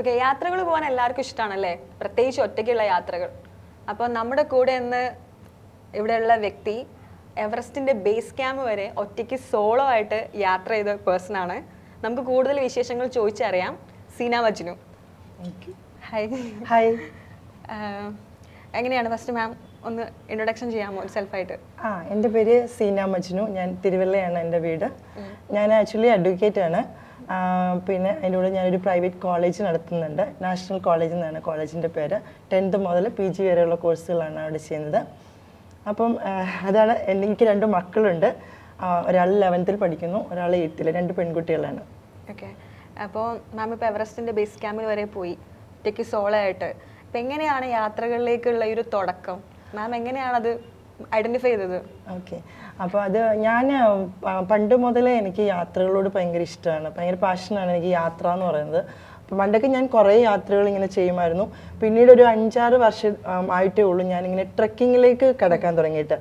Okay യാത്രകൾ പോകാൻ എല്ലാവർക്കും ഇഷ്ടമാണല്ലേ പ്രത്യേകിച്ച് ഒറ്റയ്ക്കുള്ള യാത്രകൾ. അപ്പോൾ നമ്മുടെ കൂടെ ഇന്ന് ഇവിടെയുള്ള വ്യക്തി എവറസ്റ്റിന്റെ ബേസ് ക്യാമ്പ് വരെ ഒറ്റയ്ക്ക് സോളോ ആയിട്ട് യാത്ര ചെയ്ത പേഴ്സൺ ആണ്. നമുക്ക് കൂടുതൽ വിശേഷങ്ങൾ ചോദിച്ചറിയാം. സീന മജ്നു ഹായ് ഹായ് എങ്ങനെയാണ് ഫസ്റ്റ് മാം ഒന്ന് ഇൻട്രൊഡക്ഷൻ ചെയ്യാമോ സെൽഫായിട്ട് ആ എന്റെ പേര് സീന മജ്നു. ഞാൻ തിരുവല്ലയാണ് എന്റെ വീട്. ഞാൻ ആക്ച്വലി അഡ്വക്കേറ്റ് ആണ്. പിന്നെ അതിന്റെ കൂടെ ഞാനൊരു പ്രൈവറ്റ് കോളേജ് നടത്തുന്നുണ്ട്. നാഷണൽ കോളേജ് എന്നാണ് കോളേജിന്റെ പേര്. ടെൻത്ത് മുതൽ പി ജി വരെയുള്ള കോഴ്സുകളാണ് അവിടെ ചെയ്യുന്നത്. അപ്പം അതാണ് എനിക്ക് രണ്ട് മക്കളുണ്ട്. ഒരാൾ ലെവൻത്തിൽ പഠിക്കുന്നു ഒരാൾ എയ്ത്തിൽ രണ്ട് പെൺകുട്ടികളാണ്. ഓക്കെ അപ്പോൾ മാം ഇപ്പോൾ എവറസ്റ്റിന്റെ ബേസ് ക്യാമ്പിൽ വരെ പോയി. ഒറ്റയ്ക്ക് സോളായിട്ട് അപ്പം എങ്ങനെയാണ് യാത്രകളിലേക്കുള്ള ഈ ഒരു തുടക്കം? മാം എങ്ങനെയാണത് ഐഡന്റിഫൈ ചെയ്തത്. ഓക്കെ അപ്പോൾ അത് ഞാൻ പണ്ട് മുതലേ എനിക്ക് യാത്രകളോട് ഭയങ്കര ഇഷ്ടമാണ് ഭയങ്കര പാഷനാണ് എനിക്ക് യാത്ര എന്ന് പറയുന്നത്. പണ്ടൊക്കെ ഞാൻ കുറേ യാത്രകൾ ഇങ്ങനെ ചെയ്യുമായിരുന്നു. പിന്നീട് ഒരു അഞ്ചാറ് വർഷം ആയിട്ടേ ഉള്ളൂ ഞാനിങ്ങനെ ട്രക്കിങ്ങിലേക്ക് കിടക്കാൻ തുടങ്ങിയിട്ട്.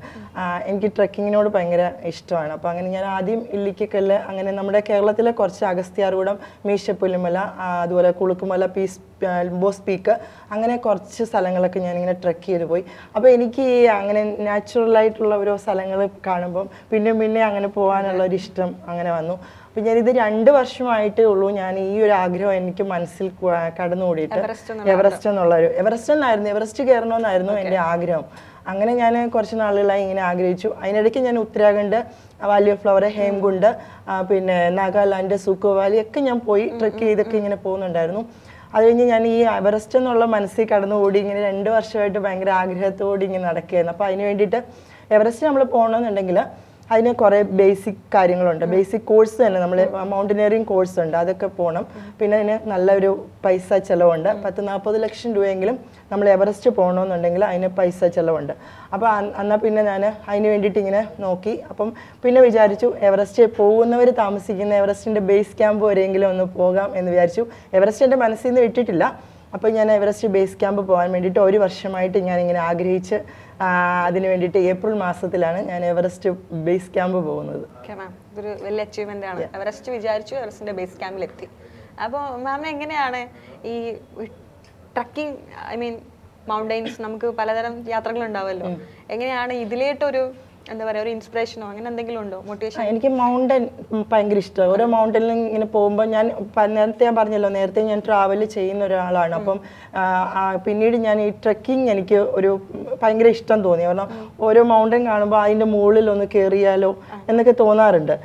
എനിക്ക് ട്രക്കിങ്ങിനോട് ഭയങ്കര ഇഷ്ടമാണ്. അപ്പോൾ അങ്ങനെ ഞാൻ ആദ്യം ഇല്ലിക്കക്കല്ല് അങ്ങനെ നമ്മുടെ കേരളത്തിലെ കുറച്ച് അഗസ്ത്യാർകൂടം മീശപ്പുലിമല അതുപോലെ കുളുക്കുമല പീസ് ബോസ് പീക്ക് അങ്ങനെ കുറച്ച് സ്ഥലങ്ങളൊക്കെ ഞാനിങ്ങനെ ട്രക്ക് ചെയ്ത് പോയി. അപ്പോൾ എനിക്ക് ഈ അങ്ങനെ നാച്ചുറലായിട്ടുള്ള ഓരോ സ്ഥലങ്ങൾ കാണുമ്പം പിന്നെ പിന്നെ അങ്ങനെ പോകാനുള്ള ഒരു ഇഷ്ടം അങ്ങനെ വന്നു. അപ്പം ഞാനിത് രണ്ട് വർഷമായിട്ടേ ഉള്ളൂ ഞാൻ ഈ ഒരു ആഗ്രഹം എനിക്ക് മനസ്സിൽ കടന്നുകൂടിയിട്ട്. എവറസ്റ്റ് എന്നുള്ള എവറസ്റ്റ് ഒരു എവറസ്റ്റ് എന്നായിരുന്നു എവറസ്റ്റ് കയറണമെന്നായിരുന്നു എന്റെ ആഗ്രഹം. അങ്ങനെ ഞാൻ കുറച്ച് നാളുകളായി ഇങ്ങനെ ആഗ്രഹിച്ചു. അതിനിടയ്ക്ക് ഞാൻ Uttarakhand valley of flower Hemkund പിന്നെ നാഗാലാൻഡ് സുക്കോ വാലി ഒക്കെ ഞാൻ പോയി ട്രെക്ക് ചെയ്തൊക്കെ ഇങ്ങനെ പോകുന്നുണ്ടായിരുന്നു. അത് കഴിഞ്ഞ് ഞാൻ ഈ എവറസ്റ്റ് എന്നുള്ള മനസ്സിൽ ഓടി ഇങ്ങനെ രണ്ട് വർഷമായിട്ട് ഭയങ്കര ആഗ്രഹത്തോടെ ഇങ്ങനെ നടക്കുകയായിരുന്നു. അപ്പോൾ അതിന് വേണ്ടിയിട്ട് എവറസ്റ്റ് നമ്മൾ പോകണമെന്നുണ്ടെങ്കിൽ അതിന് കുറേ ബേസിക് കാര്യങ്ങളുണ്ട്. ബേസിക് കോഴ്സ് തന്നെ നമ്മൾ മൗണ്ടനിയറിംഗ് കോഴ്സ് ഉണ്ട്. അതൊക്കെ പോകണം പിന്നെ അതിന് നല്ലൊരു പൈസ ചിലവുണ്ട്. പത്ത് നാൽപ്പത് ലക്ഷം രൂപയെങ്കിലും നമ്മൾ എവറസ്റ്റ് പോകണമെന്നുണ്ടെങ്കിൽ അതിന് പൈസ ചിലവുണ്ട്. അപ്പോൾ എന്നാൽ പിന്നെ ഞാൻ അതിന് വേണ്ടിയിട്ട് ഇങ്ങനെ നോക്കി. അപ്പം പിന്നെ വിചാരിച്ചു എവറസ്റ്റ് പോകുന്നവർ താമസിക്കുന്ന എവറസ്റ്റിന്റെ ബേസ് ക്യാമ്പ് വരെയെങ്കിലും ഒന്ന് പോകാം എന്ന് വിചാരിച്ചു. എവറസ്റ്റ് എന്റെ മനസ്സിൽ നിന്ന് വിട്ടിട്ടില്ല. അപ്പോൾ ഞാൻ എവറസ്റ്റ് ബേസ് ക്യാമ്പ് പോകാൻ വേണ്ടിയിട്ട് ഒരു വർഷമായിട്ട് ഞാനിങ്ങനെ ആഗ്രഹിച്ച് അതിന് വേണ്ടിയിട്ട് ഏപ്രിൽ മാസത്തിലാണ് ഞാൻ എവറസ്റ്റ് ബേസ് ക്യാമ്പ് പോകുന്നത്. ഇതൊരു വലിയ ആണ്. എവറസ്റ്റ് വിചാരിച്ചു എവറസ്റ്റിന്റെ ബേസ് ക്യാമ്പിൽ എത്തി അപ്പോൾ മാം എങ്ങനെയാണ് ഈ ട്രക്കിംഗ് ഐ മീൻ മൗണ്ടൈൻസ് നമുക്ക് പലതരം യാത്രകളുണ്ടാവുമല്ലോ എങ്ങനെയാണ് ഇതിലേട്ടൊരു എന്താ പറയുക ഒരു ഇൻസ്പിറേഷനോ അങ്ങനെ എന്തെങ്കിലും ഉണ്ടോ? മോട്ടിവേഷൻ എനിക്ക് മൗണ്ടൻ ഭയങ്കര ഇഷ്ടമാണ് ഓരോ മൗണ്ടനിൽ ഇങ്ങനെ പോകുമ്പോൾ ഞാൻ നേരത്തെ ഞാൻ പറഞ്ഞല്ലോ നേരത്തെ ഞാൻ ട്രാവൽ ചെയ്യുന്ന ഒരാളാണ്. അപ്പം പിന്നീട് ഞാൻ ഈ ട്രക്കിംഗ് എനിക്ക് ഒരു ഭയങ്കര ഇഷ്ടം തോന്നി. കാരണം ഓരോ മൗണ്ടൻ കാണുമ്പോൾ അതിന്റെ മുകളിൽ ഒന്ന് കയറിയാലോ എന്നൊക്കെ തോന്നാറുണ്ട്.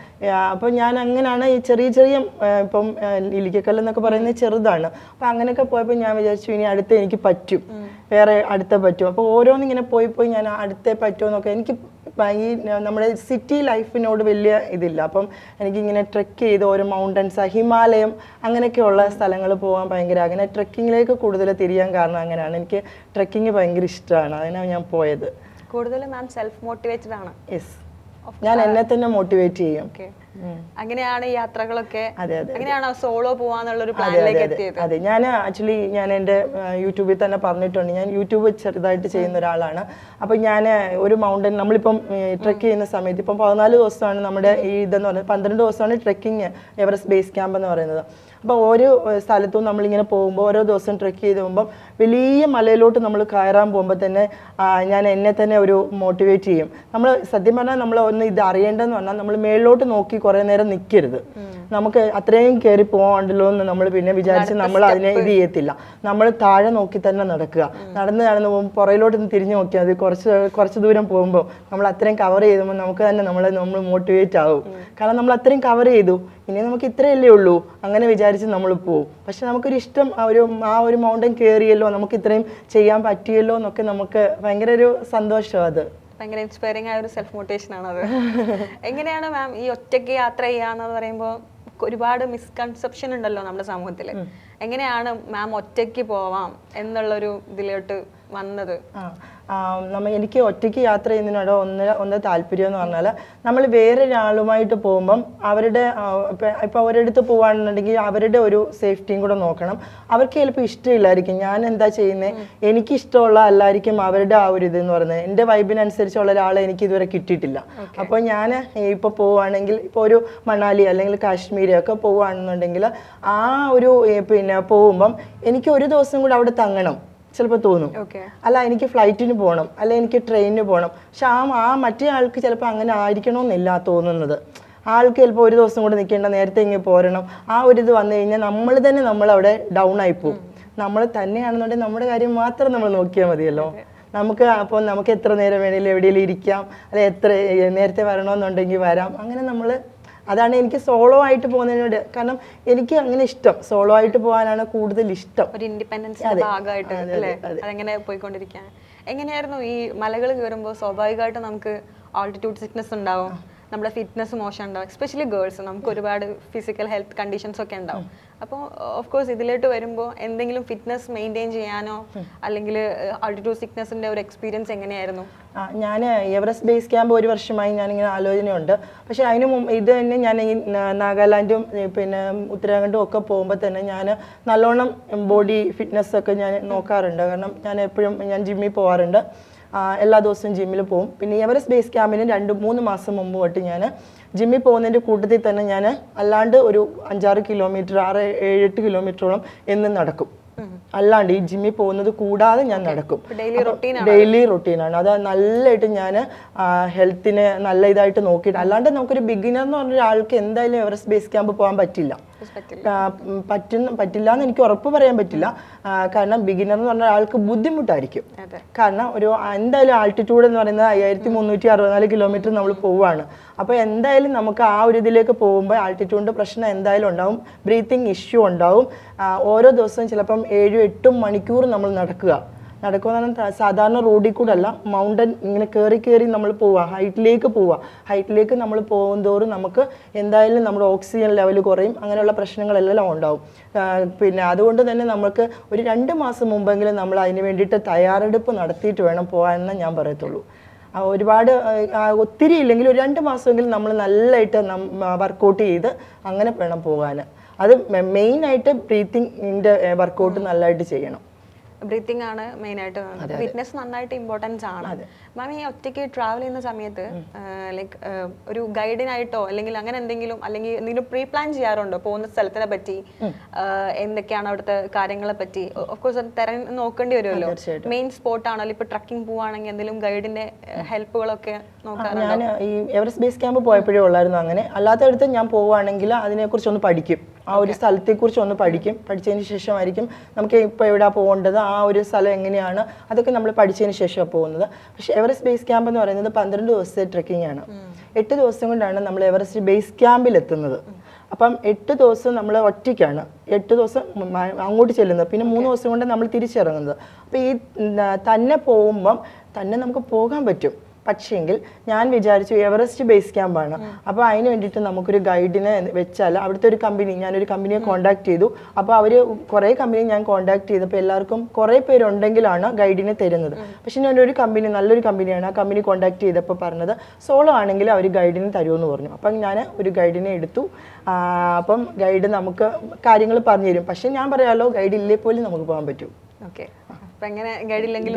അപ്പോൾ അപ്പം ഞാൻ അങ്ങനെയാണ് ഈ ചെറിയ ചെറിയ ഇപ്പം ഇലിക്കക്കല്ല് എന്നൊക്കെ പറയുന്നത് ചെറുതാണ്. അപ്പം അങ്ങനെയൊക്കെ പോയപ്പോൾ ഞാൻ വിചാരിച്ചു ഇനി അടുത്ത എനിക്ക് പറ്റും. വേറെ അടുത്ത പറ്റും. അപ്പോൾ ഓരോന്നിങ്ങനെ പോയി പോയി ഞാൻ അടുത്തേ പറ്റുമോ എന്നൊക്കെ എനിക്ക് ഈ നമ്മുടെ സിറ്റി ലൈഫിനോട് വലിയ ഇതില്ല. അപ്പം എനിക്കിങ്ങനെ ട്രെക്ക് ചെയ്ത് ഓരോ മൗണ്ടൻസ് ഹിമാലയം അങ്ങനെയൊക്കെയുള്ള സ്ഥലങ്ങൾ പോകാൻ ഭയങ്കര അങ്ങനെ ട്രെക്കിങ്ങിലേക്ക് കൂടുതൽ തിരിയാൻ കാരണം അങ്ങനെയാണ്. എനിക്ക് ട്രെക്കിങ് ഭയങ്കര ഇഷ്ടമാണ് അതിനാണ് ഞാൻ പോയത്. കൂടുതൽ മാം സെൽഫ് മോട്ടിവേറ്റഡ് ആണ്. യെസ് ഞാൻ എന്നെ തന്നെ മോട്ടിവേറ്റ് ചെയ്യും. അങ്ങനെയാണ് യാത്രകളൊക്കെ. അങ്ങനെയാണ് സോളോ പോവാന്നുള്ള ഒരു അതെ അതെ പ്ലാനിലേക്ക് അതെ. എത്തിയത്? അതെ ഞാൻ ആക്ച്വലി ഞാൻ എന്റെ യൂട്യൂബിൽ തന്നെ പറഞ്ഞിട്ടുണ്ട്. ഞാൻ യൂട്യൂബ് ചെറുതായിട്ട് ചെയ്യുന്ന ഒരാളാണ്. അപ്പം ഞാൻ ഒരു മൗണ്ടൻ നമ്മളിപ്പം ട്രെക്ക് ചെയ്യുന്ന സമയത്ത് ഇപ്പം പതിനാല് ദിവസമാണ് നമ്മുടെ ഈ ഇതെന്ന് പറയുന്നത്. പന്ത്രണ്ട് ദിവസമാണ് ട്രെക്കിങ് എവറസ്റ്റ് ബേസ് ക്യാമ്പ് എന്ന് പറയുന്നത്. അപ്പോൾ ഓരോ സ്ഥലത്തും നമ്മളിങ്ങനെ പോകുമ്പോൾ ഓരോ ദിവസം ട്രെക്ക് ചെയ്ത് പോകുമ്പോൾ വലിയ മലയിലോട്ട് നമ്മൾ കയറാൻ പോകുമ്പോൾ തന്നെ ഞാൻ എന്നെ തന്നെ ഒരു മോട്ടിവേറ്റ് ചെയ്യും. നമ്മൾ സത്യം പറഞ്ഞാൽ നമ്മൾ ഒന്ന് ഇത് അറിയേണ്ടതെന്ന് പറഞ്ഞാൽ നമ്മൾ മേളിലോട്ട് നോക്കി കുറേ നേരം നിൽക്കരുത് നമുക്ക് അത്രയും കയറി പോകാണ്ടല്ലോ എന്ന് നമ്മൾ പിന്നെ വിചാരിച്ച് നമ്മൾ അതിനെ ഇത് ചെയ്യത്തില്ല. നമ്മൾ താഴെ നോക്കി തന്നെ നടക്കുക. നടന്ന് നടന്ന് പോകുമ്പോൾ പുറയിലോട്ട് തിരിഞ്ഞു നോക്കിയാൽ മതി. കുറച്ച് കുറച്ച് ദൂരം പോകുമ്പോൾ നമ്മൾ അത്രയും കവർ ചെയ്തുമ്പോൾ നമുക്ക് തന്നെ നമ്മളെ നമ്മൾ മോട്ടിവേറ്റ് ആവും. കാരണം നമ്മൾ അത്രയും കവർ ചെയ്തു. ഇനി നമുക്ക് ഇത്രയല്ലേ ഉള്ളൂ. അങ്ങനെ വിചാരിച്ച് നമ്മൾ പോകും പക്ഷെ നമുക്കൊരു ഇഷ്ടം ആ ഒരു ആ ഒരു മൗണ്ടൻ കയറിയല്ലോ നമുക്ക് ഇത്രയും ചെയ്യാൻ പറ്റിയല്ലോ എന്നൊക്കെ നമുക്ക് ഭയങ്കര ഒരു സന്തോഷം അത്. ഭയങ്കര ഇൻസ്പയറിംഗ് ആയ ഒരു സെൽഫ് മോട്ടിവേഷൻ ആണ് അത്. എങ്ങനെയാണ് മാം ഈ ഒറ്റയ്ക്ക് യാത്ര ചെയ്യാന്ന് പറയുമ്പോൾ ഒരുപാട് മിസ്കൺസെപ്ഷൻ ഉണ്ടല്ലോ നമ്മുടെ സമൂഹത്തിൽ എങ്ങനെയാണ് മാം ഒറ്റയ്ക്ക് പോവാം എന്നുള്ളൊരു ഇതിലോട്ട് വന്നത്. നമ്മ എനിക്ക് ഒറ്റയ്ക്ക് യാത്ര ചെയ്യുന്നതിനോട് ഒന്ന് ഒന്ന് താല്പര്യം എന്ന് പറഞ്ഞാൽ നമ്മൾ വേറെ ഒരാളുമായിട്ട് പോകുമ്പം അവരുടെ ആ, ഇപ്പൊ- ഇപ്പൊ ഒരിടത്ത് പോവാണെന്നുണ്ടെങ്കിൽ അവരുടെ ഒരു സേഫ്റ്റിയും കൂടെ നോക്കണം. അവർക്ക് ചിലപ്പോൾ ഇഷ്ടമില്ലായിരിക്കും. ഞാൻ എന്താ ചെയ്യുന്നത് എനിക്ക് ഇഷ്ടമുള്ള അല്ലായിരിക്കും അവരുടെ ആ ഒരു ഇത് എന്ന് പറയുന്നത്. എന്റെ വൈബിനനുസരിച്ചുള്ള ഒരാളെ എനിക്ക് ഇതുവരെ കിട്ടിയിട്ടില്ല. അപ്പോൾ ഞാൻ ഇപ്പോൾ പോവുകയാണെങ്കിൽ ഇപ്പോൾ ഒരു മണാലി അല്ലെങ്കിൽ കാശ്മീരി ഒക്കെ പോവുകയാണെന്നുണ്ടെങ്കിൽ ആ ഒരു പിന്നെ പോകുമ്പം എനിക്ക് ഒരു ദിവസം കൂടെ അവിടെ തങ്ങണം. ചിലപ്പോൾ തോന്നും. അല്ല എനിക്ക് ഫ്ലൈറ്റിന് പോകണം അല്ല എനിക്ക് ട്രെയിനിന് പോകണം പക്ഷെ ആ ആ മറ്റേ ആൾക്ക് ചിലപ്പോൾ അങ്ങനെ ആയിരിക്കണമെന്നില്ല തോന്നുന്നത്. ആൾക്ക് ചിലപ്പോൾ ഒരു ദിവസം കൂടെ നിൽക്കേണ്ട നേരത്തെ ഇങ്ങനെ പോരണം. ആ ഒരു ഇത് വന്നു കഴിഞ്ഞാൽ നമ്മൾ തന്നെ നമ്മളവിടെ ഡൗൺ ആയി പോകും നമ്മൾ തന്നെയാണെന്നുണ്ടെങ്കിൽ നമ്മുടെ കാര്യം മാത്രം നമ്മൾ നോക്കിയാൽ മതിയല്ലോ. നമുക്ക് അപ്പോൾ നമുക്ക് എത്ര നേരം വേണമെങ്കിലും എവിടെയെങ്കിലും ഇരിക്കാം. അല്ലെ എത്ര നേരത്തെ വരണമെന്നുണ്ടെങ്കിൽ വരാം. അങ്ങനെ നമ്മൾ അതാണ് എനിക്ക് സോളോ ആയിട്ട് പോകുന്നതിനോട്. കാരണം എനിക്ക് അങ്ങനെ ഇഷ്ടം. സോളോ ആയിട്ട് പോകാനാണ് കൂടുതൽ ഇഷ്ടം. ഒരു ഇൻഡിപെൻഡൻസ് ഭാഗമായിട്ട് അല്ലേ? അതെങ്ങനെ പോയിക്കൊണ്ടിരിക്കാൻ എങ്ങനെയായിരുന്നു ഈ മലകൾ കയറുമ്പോൾ സ്വാഭാവികമായിട്ട് നമുക്ക് ആൾട്ടിറ്റ്യൂഡ് സിക്നസ് ഉണ്ടാവും. നമ്മുടെ ഫിറ്റ്നസ് മോശം ഉണ്ടാവും. എസ്പെഷ്യലി ഗേൾസ് നമുക്ക് ഒരുപാട് ഫിസിക്കൽ ഹെൽത്ത് കണ്ടീഷൻസ് ഒക്കെ ഉണ്ടാവും. അപ്പോൾ ഓഫ് കോഴ്സ് ഇതിലോട്ട് വരുമ്പോൾ എന്തെങ്കിലും ഫിറ്റ്നസ് മെയിന്റെയിൻ ചെയ്യാനോ അല്ലെങ്കിൽ ആൾട്ടിറ്റ്യൂഡ് സിക്നസിന്റെ ഒരു എക്സ്പീരിയൻസ് എങ്ങനെയായിരുന്നു? ഞാൻ എവറസ്റ്റ് ബേസ് ക്യാമ്പ് ഒരു വർഷമായി ഞാനിങ്ങനെ ആലോചനയുണ്ട്. പക്ഷേ അതിന് മുമ്പ് ഇത് തന്നെ ഞാൻ ഈ നാഗാലാൻഡും പിന്നെ ഉത്തരാഖണ്ഡും ഒക്കെ പോകുമ്പോൾ തന്നെ ഞാൻ നല്ലോണം ബോഡി ഫിറ്റ്നസ് ഒക്കെ ഞാൻ നോക്കാറുണ്ട്. കാരണം ഞാൻ എപ്പോഴും ഞാൻ ജിമ്മിൽ പോകാറുണ്ട് എല്ലാ ദിവസവും ജിമ്മിൽ പോകും പിന്നെ എവറസ്റ്റ് ബേസ് ക്യാമ്പിന് രണ്ട് മൂന്ന് മാസം മുമ്പ് തൊട്ട് ഞാൻ ജിമ്മിൽ പോകുന്നതിന്റെ കൂട്ടത്തിൽ തന്നെ ഞാൻ അല്ലാണ്ട് ഒരു അഞ്ചാറ് കിലോമീറ്റർ ആറ് ഏഴ് എട്ട് കിലോമീറ്ററോളം എന്നും നടക്കും. അല്ലാണ്ട് ഈ ജിമ്മിൽ പോകുന്നത് കൂടാതെ ഞാൻ നടക്കും. ഡെയിലി റൊട്ടീനാണ് അത് നല്ലതായിട്ട് ഞാൻ ഹെൽത്തിനെ നല്ല ഇതായിട്ട് നോക്കിയിട്ട് അല്ലാണ്ട് നമുക്കൊരു ബിഗിനർ എന്ന് പറഞ്ഞ ഒരാൾക്ക് എന്തായാലും എവറസ്റ്റ് ബേസ് ക്യാമ്പ് പോകാൻ പറ്റില്ല. പറ്റുന്ന പറ്റില്ല എന്ന് എനിക്ക് ഉറപ്പ് പറയാൻ പറ്റില്ല. കാരണം ബിഗിനർ എന്ന് പറഞ്ഞ ആൾക്ക് ബുദ്ധിമുട്ടായിരിക്കും. കാരണം ഒരു എന്തായാലും ആൾട്ടിറ്റ്യൂഡ് എന്ന് പറയുന്നത് അയ്യായിരത്തി മുന്നൂറ്റി അറുപത്തിനാല് കിലോമീറ്റർ നമ്മൾ പോവുകയാണ് അപ്പോൾ എന്തായാലും നമുക്ക് ആ ഒരു ഇതിലേക്ക് പോകുമ്പോൾ ആൾട്ടിറ്റ്യൂഡിന്റെ പ്രശ്നം എന്തായാലും ഉണ്ടാവും. ബ്രീത്തിങ് ഇഷ്യൂ ഉണ്ടാവും. ഓരോ ദിവസവും ചിലപ്പം ഏഴും എട്ടും മണിക്കൂർ നമ്മൾ നടക്കുക. പറഞ്ഞാൽ സാധാരണ റോഡിൽ കൂടെ അല്ല മൗണ്ടൻ ഇങ്ങനെ കയറി കയറി നമ്മൾ പോവുക ഹൈറ്റിലേക്ക് പോവുക ഹൈറ്റിലേക്ക് നമ്മൾ പോകുന്തോറും നമുക്ക് എന്തായാലും നമ്മുടെ ഓക്സിജൻ ലെവൽ കുറയും അങ്ങനെയുള്ള പ്രശ്നങ്ങളെല്ലാം ഉണ്ടാവും. പിന്നെ അതുകൊണ്ട് തന്നെ നമുക്ക് ഒരു രണ്ട് മാസം മുമ്പെങ്കിലും നമ്മൾ അതിന് വേണ്ടിയിട്ട് തയ്യാറെടുപ്പ് നടത്തിയിട്ട് വേണം പോകാനെന്ന് ഞാൻ പറയത്തുള്ളൂ. ഒരുപാട് ഒത്തിരി ഇല്ലെങ്കിൽ ഒരു രണ്ട് മാസമെങ്കിലും നമ്മൾ നല്ലതായിട്ട് വർക്കൗട്ട് ചെയ്ത് അങ്ങനെ വേണം പോകാൻ അത് മെയിനായിട്ട് ബ്രീത്തിങ്ങിന്റെ വർക്കൗട്ട് നല്ലതായിട്ട് ചെയ്യണം. ബ്രീത്തിങ് ആണ് മെയിൻ ആയിട്ട് ഫിറ്റ്നസ് നന്നായിട്ട് ഇമ്പോർട്ടൻസ് ആണ്. മാം ഈ ഒറ്റയ്ക്ക് ട്രാവൽ ചെയ്യുന്ന സമയത്ത് ലൈക്ക് ഒരു ഗൈഡിനായിട്ടോ അല്ലെങ്കിൽ അങ്ങനെ എന്തെങ്കിലും അല്ലെങ്കിൽ എന്തെങ്കിലും പ്രീ പ്ലാൻ ചെയ്യാറുണ്ടോ? പോകുന്ന സ്ഥലത്തിനെ പറ്റി എന്തൊക്കെയാണ് അവിടുത്തെ കാര്യങ്ങളെ പറ്റി? ഓഫ് കോഴ്സ് അത് തെരഞ്ഞ് നോക്കേണ്ടി വരുമല്ലോ. മെയിൻ സ്പോട്ട് ആണല്ലോ ഇപ്പൊ ട്രക്കിംഗ് പോവാണെങ്കിൽ എന്തെങ്കിലും ഗൈഡിന്റെ ഹെൽപ്പുകളൊക്കെ നോക്കാറുണ്ടോ? ഞാൻ ഈ എവറസ്റ്റ് ബേസ് ക്യാമ്പ് പോയപ്പോഴേ ഉള്ളായിരുന്നു. അങ്ങനെ അല്ലാത്തടത്ത് ഞാൻ പോവുകയാണെങ്കിൽ അതിനെക്കുറിച്ചൊന്ന് പഠിക്കും. ആ ഒരു സ്ഥലത്തെക്കുറിച്ച് ഒന്ന് പഠിക്കും. പഠിച്ചതിന് ശേഷമായിരിക്കും നമുക്ക് ഇപ്പോൾ എവിടെ പോകേണ്ടത്? ആ ഒരു സ്ഥലം എങ്ങനെയാണ്? അതൊക്കെ നമ്മൾ പഠിച്ചതിന് ശേഷമാണ് പോകുന്നത്. പക്ഷേ എവറസ്റ്റ് ബേസ് ക്യാമ്പ് എന്ന് പറയുന്നത് പന്ത്രണ്ട് ദിവസത്തെ ട്രെക്കിംഗ് ആണ്. എട്ട് ദിവസം കൊണ്ടാണ് നമ്മൾ എവറസ്റ്റ് ബേസ് ക്യാമ്പിൽ എത്തുന്നത്. അപ്പം എട്ട് ദിവസം നമ്മൾ ഒറ്റയ്ക്കാണ്. എട്ട് ദിവസം അങ്ങോട്ട് ചെല്ലുന്നത്. പിന്നെ മൂന്ന് ദിവസം കൊണ്ട് നമ്മൾ തിരിച്ചിറങ്ങുന്നത്. അപ്പോൾ ഈ തന്നെ പോകുമ്പം തന്നെ നമുക്ക് പോകാൻ പറ്റും. പക്ഷേങ്കിൽ ഞാൻ വിചാരിച്ചു എവറസ്റ്റ് ബേസ് ക്യാമ്പാണ്. അപ്പോൾ അതിന് വേണ്ടിയിട്ട് നമുക്കൊരു ഗൈഡിനെ വെച്ചാൽ അവിടുത്തെ ഒരു കമ്പനി ഞാനൊരു കമ്പനിയെ കോൺടാക്ട് ചെയ്തു. അപ്പോൾ അവർ കുറേ കമ്പനി ഞാൻ കോൺടാക്ട് ചെയ്തപ്പോൾ എല്ലാവർക്കും കുറേ പേരുണ്ടെങ്കിലാണ് ഗൈഡിനെ തരുന്നത്. പക്ഷേ ഞാനൊരു കമ്പനി നല്ലൊരു കമ്പനിയാണ് ആ കമ്പനി കോൺടാക്ട് ചെയ്തപ്പോൾ പറഞ്ഞത് സോളോ ആണെങ്കിൽ അവർ ഗൈഡിനെ തരുമെന്ന് പറഞ്ഞു. അപ്പം ഞാൻ ഒരു ഗൈഡിനെ എടുത്തു. അപ്പം ഗൈഡ് നമുക്ക് കാര്യങ്ങൾ പറഞ്ഞു തരും പക്ഷേ ഞാൻ പറയാമല്ലോ ഗൈഡ് ഇല്ലേ പോലും നമുക്ക് പോകാൻ പറ്റും. ഗൈഡ് ഇല്ലെങ്കിൽ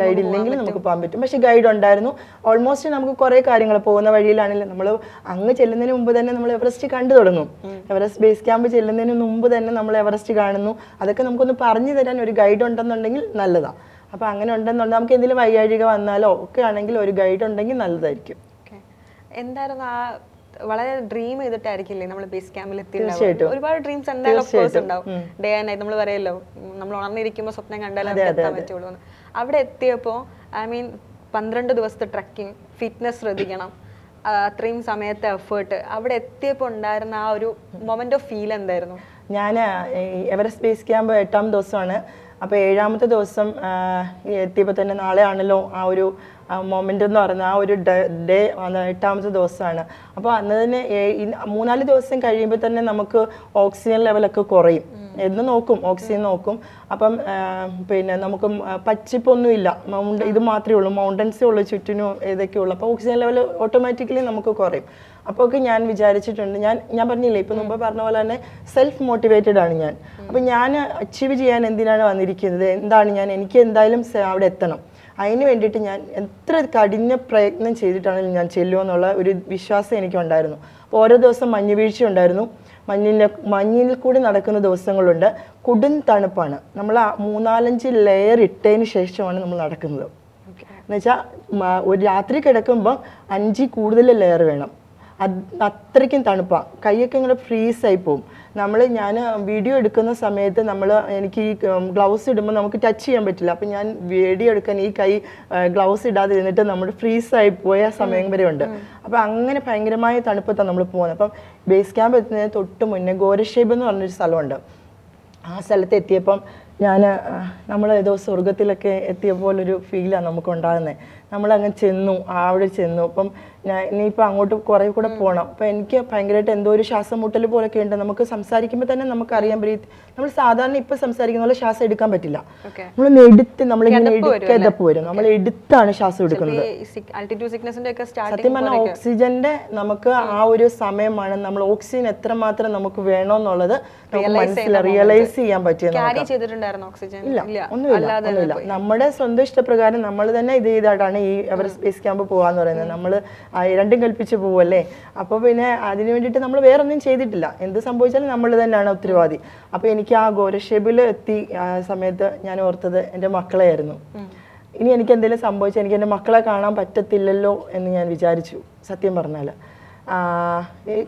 നമുക്ക് പോകാൻ പറ്റും. പക്ഷെ ഗൈഡ് ഉണ്ടായിരുന്നു. ഓൾമോസ്റ്റ് നമുക്ക് കുറെ കാര്യങ്ങൾ പോകുന്ന വഴിയിലാണെങ്കിലും നമ്മൾ അങ്ങ് ചെല്ലുന്നതിന് മുമ്പ് തന്നെ നമ്മൾ എവറസ്റ്റ് കണ്ടു തുടങ്ങും. എവറസ്റ്റ് ബേസ് ക്യാമ്പ് ചെല്ലുന്നതിന് മുമ്പ് തന്നെ നമ്മൾ എവറസ്റ്റ് കാണുന്നു. അതൊക്കെ നമുക്കൊന്ന് പറഞ്ഞു തരാൻ ഒരു ഗൈഡ് ഉണ്ടെന്നുണ്ടെങ്കിൽ നല്ലതാണ് അപ്പോൾ അങ്ങനെ ഉണ്ടെന്നുണ്ടെങ്കിൽ നമുക്ക് എന്തെങ്കിലും വയ്യാഴിക വന്നാലോ ഒക്കെ ആണെങ്കിൽ ഒരു ഗൈഡ് ഉണ്ടെങ്കിൽ നല്ലതായിരിക്കും. എന്തായിരുന്നു ആ വളരെ ഡ്രീം ചെയ്തിട്ടായിരിക്കില്ലേ നമ്മൾ ബേസ് ക്യാമ്പിൽ എത്തിയിട്ടുണ്ടാവും ഒരുപാട് ഡ്രീംസ് എന്തായാലും ഉണ്ടാവും. ഡേ ആൻഡ് നൈറ്റ് നമ്മൾ പറയല്ലോ നമ്മൾ ഉണർന്നിരിക്കുമ്പോൾ സ്വപ്നം കണ്ടാലും എത്താൻ പറ്റുള്ളൂ. അവിടെ എത്തിയപ്പോൾ ഐ മീൻ പന്ത്രണ്ട് ദിവസത്തെ ട്രക്കിംഗ് ഫിറ്റ്നസ് ശ്രദ്ധിക്കണം. അത്രയും സമയത്തെ എഫേർട്ട് അവിടെ എത്തിയപ്പോൾ ഉണ്ടായിരുന്ന ആ ഒരു മൊമെന്റ് ഓഫ് ഫീൽ എന്തായിരുന്നു? ഞാൻ എവറസ്റ്റ് ബേസ് ക്യാമ്പ് എട്ടാം ദിവസമാണ്. അപ്പോൾ ഏഴാമത്തെ ദിവസം എത്തിയപ്പോൾ തന്നെ നാളെ ആണല്ലോ ആ ഒരു മൊമെന്റ് എന്ന് പറയുന്നത്. ആ ഒരു ഡേ എട്ടാമത്തെ ദിവസമാണ്. അപ്പോൾ അന്ന് തന്നെ മൂന്നാൽ ദിവസം കഴിയുമ്പോൾ തന്നെ നമുക്ക് ഓക്സിജൻ ലെവലൊക്കെ കുറയും. എന്ന് നോക്കും ഓക്സിജൻ നോക്കും. അപ്പം പിന്നെ നമുക്ക് പച്ചിപ്പൊന്നുമില്ല. മൗണ്ട് ഇത് മാത്രമേ ഉള്ളൂ. മൗണ്ടൻസേ ഉള്ളൂ ചുറ്റിനും ഇതൊക്കെ ഉള്ളൂ അപ്പോൾ ഓക്സിജൻ ലെവൽ ഓട്ടോമാറ്റിക്കലി നമുക്ക് കുറയും. അപ്പോൾ ഒക്കെ ഞാൻ വിചാരിച്ചിട്ടുണ്ട് ഞാൻ ഞാൻ പറഞ്ഞില്ലേ ഇപ്പം മുമ്പ് പറഞ്ഞ പോലെ തന്നെ സെൽഫ് മോട്ടിവേറ്റഡ് ആണ് ഞാൻ. അപ്പം ഞാൻ അച്ചീവ് ചെയ്യാൻ എന്തിനാണ് വന്നിരിക്കുന്നത്? എന്താണ് ഞാൻ എനിക്ക് എന്തായാലും അവിടെ എത്തണം. അതിന് വേണ്ടിയിട്ട് ഞാൻ എത്ര കഠിന പ്രയത്നം ചെയ്തിട്ടാണെങ്കിലും ഞാൻ ചെല്ലുമെന്നുള്ള ഒരു വിശ്വാസം എനിക്കുണ്ടായിരുന്നു. അപ്പോൾ ഓരോ ദിവസം മഞ്ഞ് വീഴ്ച ഉണ്ടായിരുന്നു. മഞ്ഞിന്റെ മഞ്ഞിൽ കൂടി നടക്കുന്ന ദിവസങ്ങളുണ്ട്. കൊടും തണുപ്പാണ്. നമ്മൾ ആ മൂന്നാലഞ്ച് ലെയർ ഇട്ടതിന് ശേഷമാണ് നമ്മൾ നടക്കുന്നത്. എന്നുവെച്ചാൽ ഒരു രാത്രി കിടക്കുമ്പോൾ അഞ്ചിൽ കൂടുതൽ ലെയർ വേണം. അത്രയ്ക്കും തണുപ്പാണ് കൈയൊക്കെ ഇങ്ങനെ ഫ്രീസായി പോകും നമ്മൾ ഞാൻ വീഡിയോ എടുക്കുന്ന സമയത്ത് നമ്മൾ എനിക്ക് ഈ ഗ്ലൗസ് ഇടുമ്പോൾ നമുക്ക് ടച്ച് ചെയ്യാൻ പറ്റില്ല. അപ്പം ഞാൻ വീഡിയോ എടുക്കാൻ ഈ കൈ ഗ്ലൗസ് ഇടാതെ ഇരുന്നിട്ട് നമ്മൾ ഫ്രീസായി പോയ സമയം വരെ ഉണ്ട് അപ്പം അങ്ങനെ ഭയങ്കരമായ തണുപ്പത്താണ് നമ്മൾ പോകുന്നത്. അപ്പം ബേസ് ക്യാമ്പ് എത്തുന്നതിന് തൊട്ട് മുന്നേ ഗോരക്ഷേപ് എന്ന് പറഞ്ഞൊരു സ്ഥലമുണ്ട്. ആ സ്ഥലത്ത് എത്തിയപ്പം ഞാൻ നമ്മൾ ഏതോ സ്വർഗത്തിലൊക്കെ എത്തിയ പോലൊരു ഫീലാണ് നമുക്ക് ഉണ്ടാകുന്നത് നമ്മളങ്ങ് ചെന്നു അവിടെ ചെന്നു. അപ്പം ഞാൻ ഇനിയിപ്പോൾ അങ്ങോട്ട് കുറേ കൂടെ പോകണം അപ്പം എനിക്ക് ഭയങ്കരമായിട്ട് എന്തോ ഒരു ശ്വാസം മുട്ടൽ പോലൊക്കെ ഉണ്ട്. നമുക്ക് സംസാരിക്കുമ്പോൾ തന്നെ നമുക്ക് അറിയാൻ പറ്റി നമ്മൾ സാധാരണ ഇപ്പം സംസാരിക്കുന്ന പോലെ ശ്വാസം എടുക്കാൻ പറ്റില്ല. നമ്മൾ എടുത്ത് നമ്മളിങ്ങനെ എടുക്കതപ്പ് വരും നമ്മൾ എടുത്താണ് ശ്വാസം എടുക്കുന്നത്. സത്യം പറഞ്ഞാൽ ഓക്സിജന്റെ നമുക്ക് ആ ഒരു സമയമാണ് നമ്മൾ ഓക്സിജൻ എത്രമാത്രം നമുക്ക് വേണമെന്നുള്ളത് നമുക്ക് മനസ്സിലായി റിയലൈസ് ചെയ്യാൻ പറ്റിയത് ഇല്ല ഒന്നുമില്ല ഒന്നുമില്ല. നമ്മുടെ സ്വന്തം ഇഷ്ടപ്രകാരം നമ്മൾ തന്നെ ഇത് ചെയ്തിട്ടാണ് ഈ എവറസ്റ്റ് സ്പേസ് ക്യാമ്പ് പോവാന്ന് പറയുന്നത്. നമ്മൾ രണ്ടും കൽപ്പിച്ച് പോവല്ലേ? അപ്പോൾ പിന്നെ അതിന് വേണ്ടിയിട്ട് നമ്മൾ വേറൊന്നും ചെയ്തിട്ടില്ല. എന്ത് സംഭവിച്ചാലും നമ്മൾ തന്നെയാണ് ഉത്തരവാദി. അപ്പോൾ എനിക്ക് ആ ഗോരക്ഷേപിൽ എത്തി സമയത്ത് ഞാൻ ഓർത്തത് എന്റെ മക്കളെയായിരുന്നു. ഇനി എനിക്ക് എന്തെങ്കിലും സംഭവിച്ചാൽ എനിക്ക് എന്റെ മക്കളെ കാണാൻ പറ്റത്തില്ലല്ലോ എന്ന് ഞാൻ വിചാരിച്ചു സത്യം പറഞ്ഞാൽ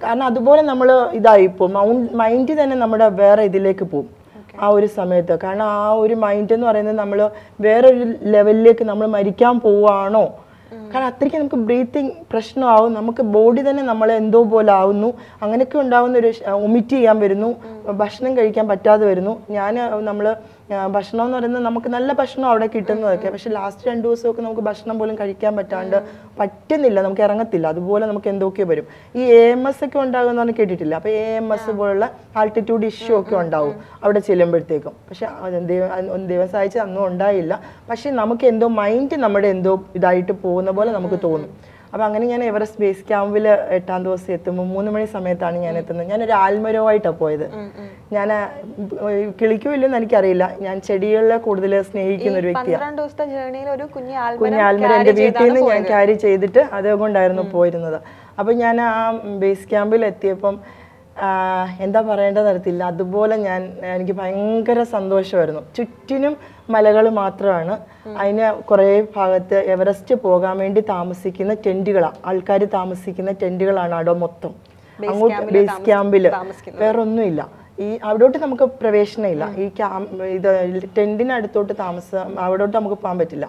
കാരണം അതുപോലെ നമ്മൾ ഇതായിപ്പോൾ മൗണ്ട് മൈൻഡ് തന്നെ നമ്മുടെ വേറെ ഇതിലേക്ക് പോകും. ആ ഒരു സമയത്ത്. കാരണം ആ ഒരു മൈൻഡ് എന്ന് പറയുന്നത് നമ്മൾ വേറൊരു ലെവലിലേക്ക് നമ്മൾ മരിക്കാൻ പോവാണോ കാരണം അത്രയ്ക്ക് നമുക്ക് ബ്രീത്തിങ് പ്രശ്നമാവും. നമുക്ക് ബോഡി തന്നെ നമ്മൾ എന്തോ പോലെ ആവുന്നു. അങ്ങനെയൊക്കെ ഉണ്ടാവുന്ന ഒരു ഒമിറ്റ് ചെയ്യാൻ വരുന്നു. ഭക്ഷണം കഴിക്കാൻ പറ്റാതെ വരുന്നു. ഞാൻ നമ്മൾ ഭക്ഷണം എന്ന് പറയുന്നത് നമുക്ക് നല്ല ഭക്ഷണം അവിടെ കിട്ടുന്നതൊക്കെ. പക്ഷെ ലാസ്റ്റ് രണ്ട് ദിവസമൊക്കെ നമുക്ക് ഭക്ഷണം പോലും കഴിക്കാൻ പറ്റാണ്ട് പറ്റുന്നില്ല. നമുക്ക് ഇറങ്ങത്തില്ല. അതുപോലെ നമുക്ക് എന്തൊക്കെയോ വരും? ഈ എ എം എസ് ഒക്കെ ഉണ്ടാകുമെന്ന് കേട്ടിട്ടില്ല? അപ്പോൾ എ എം എസ് പോലുള്ള ആൾട്ടിറ്റ്യൂഡ് ഇഷ്യൂ ഒക്കെ ഉണ്ടാവും അവിടെ ചെല്ലുമ്പോഴത്തേക്കും. പക്ഷെ ദൈവം ദൈവം സഹായിച്ച് അന്നും ഉണ്ടായില്ല. പക്ഷെ നമുക്ക് എന്തോ മൈൻഡ് നമ്മുടെ എന്തോ ഇതായിട്ട് പോകുന്ന പോലെ നമുക്ക് തോന്നും. അപ്പോൾ അങ്ങനെ ഞാൻ എവറസ്റ്റ് ബേസ് ക്യാമ്പിൽ എട്ടാം ദിവസം എത്തുമ്പോൾ മൂന്ന് മണി സമയത്താണ് ഞാൻ എത്തുന്നത്. ഞാൻ ഞാനൊരു ആൽമരമായിട്ടാണ് പോയത്. ഞാൻ കിളിക്കുമില്ലെന്ന് എനിക്കറിയില്ല. ഞാൻ ചെടികളെ കൂടുതൽ സ്നേഹിക്കുന്ന ഒരു വ്യക്തിയാണ് പന്ത്രണ്ട് ദിവസത്തെ ജേർണിയിൽ ഒരു കുഞ്ഞ് ആൽബം ആൽമര എന്റെ വീട്ടിൽ നിന്ന് ഞാൻ ക്യാരി ചെയ്തിട്ട് അതുകൊണ്ടായിരുന്നു പോയിരുന്നത്. അപ്പം ഞാൻ ആ ബേസ് ക്യാമ്പിൽ എത്തിയപ്പം എന്താ പറയേണ്ടത് അറിയത്തില്ല. അതുപോലെ ഞാൻ എനിക്ക് ഭയങ്കര സന്തോഷമായിരുന്നു. ചുറ്റിനും മലകൾ മാത്രമാണ്. അതിന് കുറേ ഭാഗത്ത് എവറസ്റ്റ് പോകാൻ വേണ്ടി താമസിക്കുന്ന ടെന്റുകളാണ് ആൾക്കാർ താമസിക്കുന്ന ടെന്റുകളാണ് അവിടെ മൊത്തം. അങ്ങോട്ട് ബേസ് ക്യാമ്പിൽ വേറൊന്നുമില്ല. ഈ അവിടോട്ട് നമുക്ക് പ്രവേശനമില്ല ഈ ക്യാമ്പ് ഇത് ടെന്റിനടുത്തോട്ട് താമസം അവിടോട്ട് നമുക്ക് പോകാൻ പറ്റില്ല.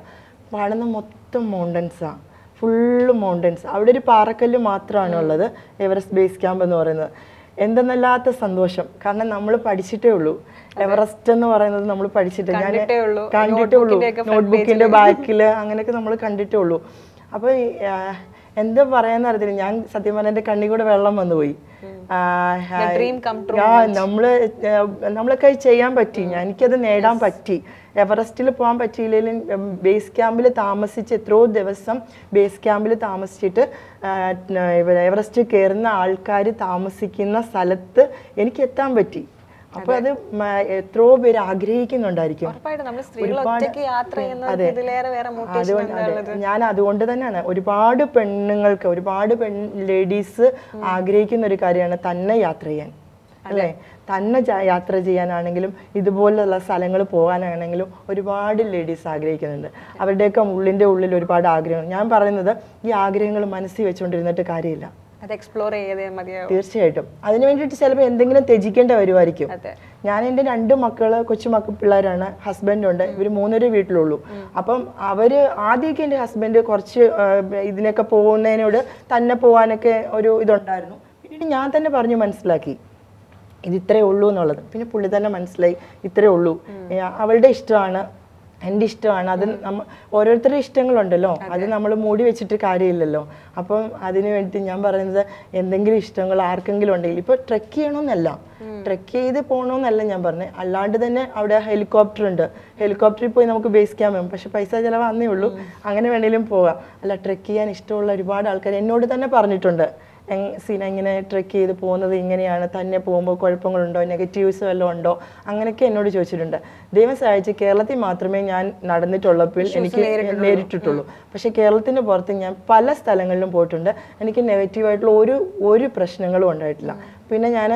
കാണുന്ന മൊത്തം മൗണ്ടൻസാണ് ഫുള്ള് മൗണ്ടൻസ് അവിടെ ഒരു പാറക്കല്ല് മാത്രമാണ് ഉള്ളത്. എവറസ്റ്റ് ബേസ് ക്യാമ്പ് എന്ന് പറയുന്നത്. എന്തെന്നല്ലാത്ത സന്തോഷം. കാരണം നമ്മൾ പഠിച്ചിട്ടേ ഉള്ളൂ. എവറസ്റ്റ് എന്ന് പറയുന്നത് നമ്മൾ പഠിച്ചിട്ടേ ഞാൻ കണ്ടിട്ടേ ഉള്ളൂ. നോട്ട്ബുക്കിന്റെ ബാക്കിൽ അങ്ങനെയൊക്കെ നമ്മൾ കണ്ടിട്ടേ ഉള്ളൂ. അപ്പോൾ എന്താ പറയാന്ന് അറിയത്തില്ല ഞാൻ സത്യം പറഞ്ഞാൽ എന്റെ കണ്ണി കൂടെ വെള്ളം വന്നു നമ്മൾ നമ്മളൊക്കെ അത് ചെയ്യാൻ പറ്റി. എനിക്കത് നേടാൻ പറ്റി. എവറസ്റ്റിൽ പോകാൻ പറ്റിയില്ലെങ്കിലും ബേസ് ക്യാമ്പിൽ താമസിച്ച് എത്രയോ ദിവസം ബേസ് ക്യാമ്പിൽ താമസിച്ചിട്ട് എവറസ്റ്റ് കയറുന്ന ആൾക്കാർ താമസിക്കുന്ന സ്ഥലത്ത് എനിക്ക് എത്താൻ പറ്റി. അപ്പൊ അത്. എത്രയോ പേര് ആഗ്രഹിക്കുന്നുണ്ടായിരിക്കും. അതുകൊണ്ട് ഞാൻ അതുകൊണ്ട് തന്നെയാണ്. ഒരുപാട് പെണ്ണുങ്ങൾക്ക് ഒരുപാട് പെൺ ലേഡീസ് ആഗ്രഹിക്കുന്ന ഒരു കാര്യമാണ് തന്നെ യാത്ര ചെയ്യാൻ. അല്ലേ? തന്നെ യാത്ര ചെയ്യാനാണെങ്കിലും ഇതുപോലുള്ള സ്ഥലങ്ങൾ പോകാനാണെങ്കിലും ഒരുപാട് ലേഡീസ് ആഗ്രഹിക്കുന്നുണ്ട്. അവരുടെയൊക്കെ ഉള്ളിന്റെ ഉള്ളിൽ ഒരുപാട് ആഗ്രഹങ്ങൾ ഞാൻ പറയുന്നത് ഈ ആഗ്രഹങ്ങൾ മനസ്സിൽ വെച്ചുകൊണ്ടിരുന്നിട്ട് കാര്യമില്ല. അത് എക്സ്പ്ലോർ ചെയ്തേ മതിയാവും തീർച്ചയായിട്ടും. അതിന് വേണ്ടിയിട്ട് ചിലപ്പോൾ എന്തെങ്കിലും ത്യജിക്കേണ്ട വരുമായിരിക്കും ഞാൻ എന്റെ രണ്ട് മക്കൾ കൊച്ചുമക്ക പിള്ളേരാണ് ഹസ്ബൻഡ് ഉണ്ട്. ഇവർ മൂന്നര വീട്ടിലുള്ളൂ. അപ്പം അവർ ആദ്യമൊക്കെ എന്റെ ഹസ്ബൻഡ് കുറച്ച് ഇതിനൊക്കെ പോകുന്നതിനോട് തന്നെ പോകാനൊക്കെ ഒരു ഇതുണ്ടായിരുന്നു. പിന്നീട് ഞാൻ തന്നെ പറഞ്ഞു മനസ്സിലാക്കി. ഇത് ഇത്രേ ഉള്ളൂ എന്നുള്ളത്. പിന്നെ പുള്ളി തന്നെ മനസ്സിലായി. ഇത്രേ ഉള്ളൂ. അവളുടെ ഇഷ്ടമാണ്. എന്റെ ഇഷ്ടമാണ് അത് നമ്മ ഓരോരുത്തരുടെ ഇഷ്ടങ്ങളുണ്ടല്ലോ. അത്. നമ്മൾ മൂടി വെച്ചിട്ട് കാര്യമില്ലല്ലോ. അപ്പം അതിനു വേണ്ടി ഞാൻ പറയുന്നത് എന്തെങ്കിലും ഇഷ്ടങ്ങൾ ആർക്കെങ്കിലും ഉണ്ടെങ്കിൽ ഇപ്പോൾ ട്രെക്ക് ചെയ്യണമെന്നല്ല ട്രെക്ക് ചെയ്ത് പോകണമെന്നല്ല ഞാൻ പറഞ്ഞത് അല്ലാണ്ട് തന്നെ അവിടെ ഹെലികോപ്റ്റർ ഉണ്ട്. ഹെലികോപ്റ്ററിൽ പോയി നമുക്ക് ബേസ് ക്യാമ്പ് വേണം പക്ഷെ പൈസ ചിലവാന്നേ ഉള്ളൂ. അങ്ങനെ വേണേലും പോവാം അല്ല ട്രെക്ക് ചെയ്യാൻ ഇഷ്ടമുള്ള ഒരുപാട് ആൾക്കാർ എന്നോട് തന്നെ പറഞ്ഞിട്ടുണ്ട്. സീന എങ്ങനെ ട്രെക്ക് ചെയ്ത് പോകുന്നത് ഇങ്ങനെയാണ് തന്നെ പോകുമ്പോൾ കുഴപ്പങ്ങളുണ്ടോ നെഗറ്റീവ്സ് വല്ലതും ഉണ്ടോ അങ്ങനെയൊക്കെ എന്നോട് ചോദിച്ചിട്ടുണ്ട്. ദൈവം സഹായിച്ച് കേരളത്തിൽ മാത്രമേ ഞാൻ നടന്നിട്ടുള്ളപ്പോൾ എനിക്ക് നേരിട്ടിട്ടുള്ളൂ. പക്ഷേ കേരളത്തിന് പുറത്ത് ഞാൻ പല സ്ഥലങ്ങളിലും പോയിട്ടുണ്ട്. എനിക്ക് നെഗറ്റീവായിട്ടുള്ള ഒരു ഒരു പ്രശ്നങ്ങളും ഉണ്ടായിട്ടില്ല. പിന്നെ ഞാൻ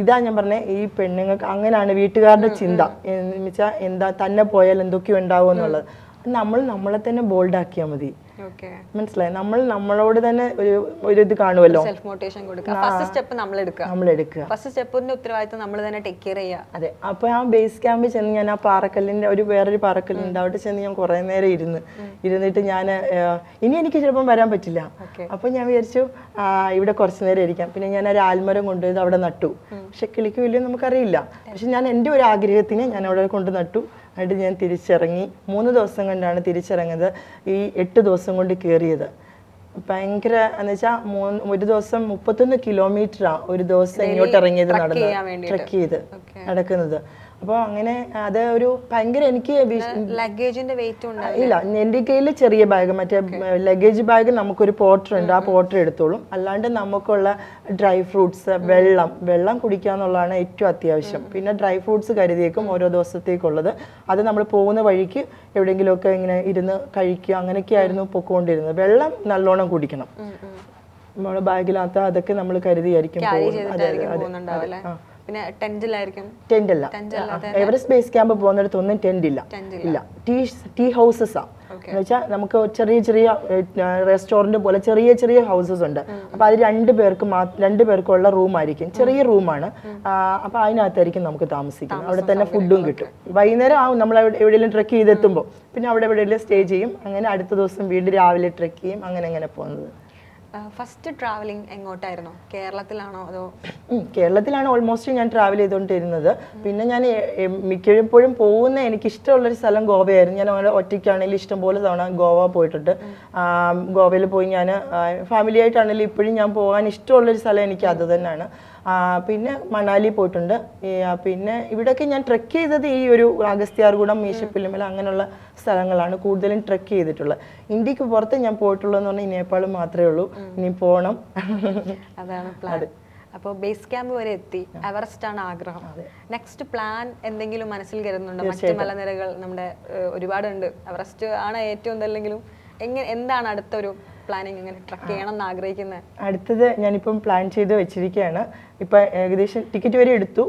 ഇതാ ഞാൻ പറഞ്ഞ ഈ പെണ്ണുങ്ങൾക്ക് അങ്ങനെയാണ് വീട്ടുകാരുടെ ചിന്ത. എന്ന് വെച്ചാൽ എന്താ തന്നെ പോയാൽ എന്തൊക്കെയോ ഉണ്ടാവും എന്നുള്ളത് നമ്മൾ നമ്മളെ തന്നെ ബോൾഡ് ആക്കിയാൽ മതി. മനസ്സിലായി? നമ്മൾ നമ്മളോട് തന്നെ ഒരു ഒരു ഇത് കാണുമല്ലോ സെൽഫ് മോട്ടിവേഷൻ കൊടുക്കുക. ഫസ്റ്റ് സ്റ്റെപ്പ് നമ്മൾ എടുക്കുക നമ്മൾ എടുക്കുക ഫസ്റ്റ് സ്റ്റെപ്പിന്റെ ഉത്തരവാദിത്തം നമ്മൾ തന്നെ ടേക്ക് കെയർ ചെയ്യുക. അതെ. അപ്പൊ ആ ബേസ് ക്യാമ്പിൽ ചെന്ന് ഞാൻ ആ പാറക്കല്ലിന്റെ ഒരു വേറൊരു പാറക്കല്ലുണ്ട് അവിടെ ചെന്ന് ഞാൻ കുറെ നേരം ഇരുന്ന് ഇരുന്നിട്ട് ഞാൻ ഇനി എനിക്ക് ചിലപ്പം വരാൻ പറ്റില്ല. അപ്പോൾ അപ്പൊ ഞാൻ വിചാരിച്ചു ഇവിടെ കുറച്ച് നേരം ഇരിക്കാം. പിന്നെ ഞാൻ ഒരു ആൽമരം കൊണ്ടുപോയത് അവിടെ നട്ടു. പക്ഷെ കിളിക്കും ഇല്ലയോ നമുക്കറിയില്ല. പക്ഷെ ഞാൻ എന്റെ ഒരു ആഗ്രഹത്തിന് ഞാൻ അവിടെ കൊണ്ട് നട്ടു. എന്നിട്ട് ഞാൻ തിരിച്ചിറങ്ങി. മൂന്ന് ദിവസം കൊണ്ടാണ് തിരിച്ചിറങ്ങിയത് ഈ എട്ട് ദിവസം കൊണ്ട് കയറിയത്. ഭയങ്കര എന്ന് വെച്ചാൽ മൂന്ന് ഒരു ദിവസം മുപ്പത്തൊന്ന് കിലോമീറ്ററാണ് ഒരു ദിവസം ഇങ്ങോട്ട് ഇറങ്ങിയത് നടന്നത്. ട്രക്ക് ചെയ്ത് നടക്കുന്നത്. അപ്പോൾ അങ്ങനെ അത് ഒരു ഭയങ്കര എനിക്ക് ലഗേജിന്റെ വെയിറ്റ് ഇല്ല എന്റെ കയ്യിൽ ചെറിയ ബാഗ് മറ്റേ ലഗേജ് ബാഗ് നമുക്കൊരു പോർട്ടർ ഉണ്ട് ആ പോർട്ടർ എടുത്തോളും. അല്ലാണ്ട് നമുക്കുള്ള ഡ്രൈ ഫ്രൂട്ട്സ് വെള്ളം വെള്ളം കുടിക്കുക എന്നുള്ളതാണ് ഏറ്റവും അത്യാവശ്യം. പിന്നെ ഡ്രൈ ഫ്രൂട്ട്സ് കരുതിയേക്കും ഓരോ ദിവസത്തേക്കുള്ളത്. അത് നമ്മൾ പോകുന്ന വഴിക്ക് എവിടെയെങ്കിലുമൊക്കെ ഇങ്ങനെ ഇരുന്ന് കഴിക്കുക അങ്ങനെയൊക്കെയായിരുന്നു പൊക്കോണ്ടിരുന്നത്. വെള്ളം നല്ലോണം കുടിക്കണം. നമ്മുടെ ബാഗിലാത്ത അതൊക്കെ നമ്മൾ കരുതിയായിരിക്കും പോകുന്നത്. അതെ അതെ ആ. പിന്നെ ടെന്റിലായിരിക്കും. ടെന്റ് അല്ല എവറസ്റ്റ് ബേസ് ക്യാമ്പ് പോകുന്നിടത്തൊന്നും ടെന്റ് ഇല്ല ഇല്ല. ടീ ടീ ഹൗസസ് ആണ് എന്ന് വെച്ചാൽ നമുക്ക് ചെറിയ ചെറിയ റെസ്റ്റോറന്റ് പോലെ ചെറിയ ചെറിയ ഹൗസസ് ഉണ്ട്. അപ്പൊ അത് രണ്ട് പേർക്ക് രണ്ടു പേർക്കുള്ള റൂം ആയിരിക്കും. ചെറിയ റൂമാണ് അപ്പൊ അതിനകത്തായിരിക്കും നമുക്ക് താമസിക്കാം അവിടെ തന്നെ ഫുഡും കിട്ടും. വൈകുന്നേരം ആവും. നമ്മൾ എവിടെ- എവിടെയെങ്കിലും ട്രെക്ക് ചെയ്തെത്തുമ്പോൾ പിന്നെ അവിടെ എവിടെയെങ്കിലും സ്റ്റേ ചെയ്യും. അങ്ങനെ അടുത്ത ദിവസം വീണ്ടും രാവിലെ ട്രെക്ക് ചെയ്യും. അങ്ങനെ അങ്ങനെ പോകുന്നത്. First travelling എങ്ങോട്ടായിരുന്നു? കേരളത്തിലാണോ അതോ? കേരളത്തിലാണ് ഓൾമോസ്റ്റ് ഞാൻ ട്രാവൽ ചെയ്തുകൊണ്ടിരുന്നത്. പിന്നെ ഞാൻ മിക്കപ്പോഴും പോകുന്ന എനിക്ക് ഇഷ്ടമുള്ളൊരു സ്ഥലം ഗോവയായിരുന്നു. ഞാൻ ഒറ്റയ്ക്കാണെങ്കിലും ഇഷ്ടംപോലെ തവണ ഗോവ പോയിട്ടുണ്ട്. ഗോവയിൽ പോയി ഞാൻ ഫാമിലി ആയിട്ടാണെങ്കിലും ഇപ്പോഴും ഞാൻ പോകാൻ ഇഷ്ടമുള്ളൊരു സ്ഥലം എനിക്ക് അത് തന്നെയാണ്. പിന്നെ മണാലി പോയിട്ടുണ്ട്. പിന്നെ ഇവിടെയൊക്കെ ഞാൻ ട്രെക്ക് ചെയ്തത് ഈ ഒരു അഗസ്ത്യാർകൂടം മീശപ്പിലിമല അങ്ങനെയുള്ള സ്ഥലങ്ങളാണ് കൂടുതലും ട്രെക്ക് ചെയ്തിട്ടുള്ളത്. ഇന്ത്യയ്ക്ക് പുറത്ത് ഞാൻ പോയിട്ടുള്ളതെന്ന് പറഞ്ഞാൽ നേപ്പാൾ മാത്രമേ ഉള്ളൂ. ഇനി പോകണം അതാണ് പ്ലാൻ അപ്പോൾ ബേസ് ക്യാമ്പ് വരെ എത്തി. എവറസ്റ്റ് ആണ് ആഗ്രഹം. നെക്സ്റ്റ് പ്ലാൻ എന്തെങ്കിലും മനസ്സിൽ കരുതുന്നുണ്ടോ? മറ്റു മലനിരകൾ നമ്മുടെ ഒരുപാടുണ്ട്. എവറസ്റ്റ് ആണ് ഏറ്റവും ഇതല്ലെങ്കിലും. എങ്ങനെ എന്താണ് അടുത്തൊരു പ്ലാനിങ് ഇങ്ങനെ ട്രക്ക് ചെയ്യണം എന്ന് ആഗ്രഹിക്കുന്നത് അടുത്തത് ഞാനിപ്പം പ്ലാൻ ചെയ്ത് വെച്ചിരിക്കുകയാണ് ഇപ്പൊ ഏകദേശം ടിക്കറ്റ് വരെ എടുത്തു.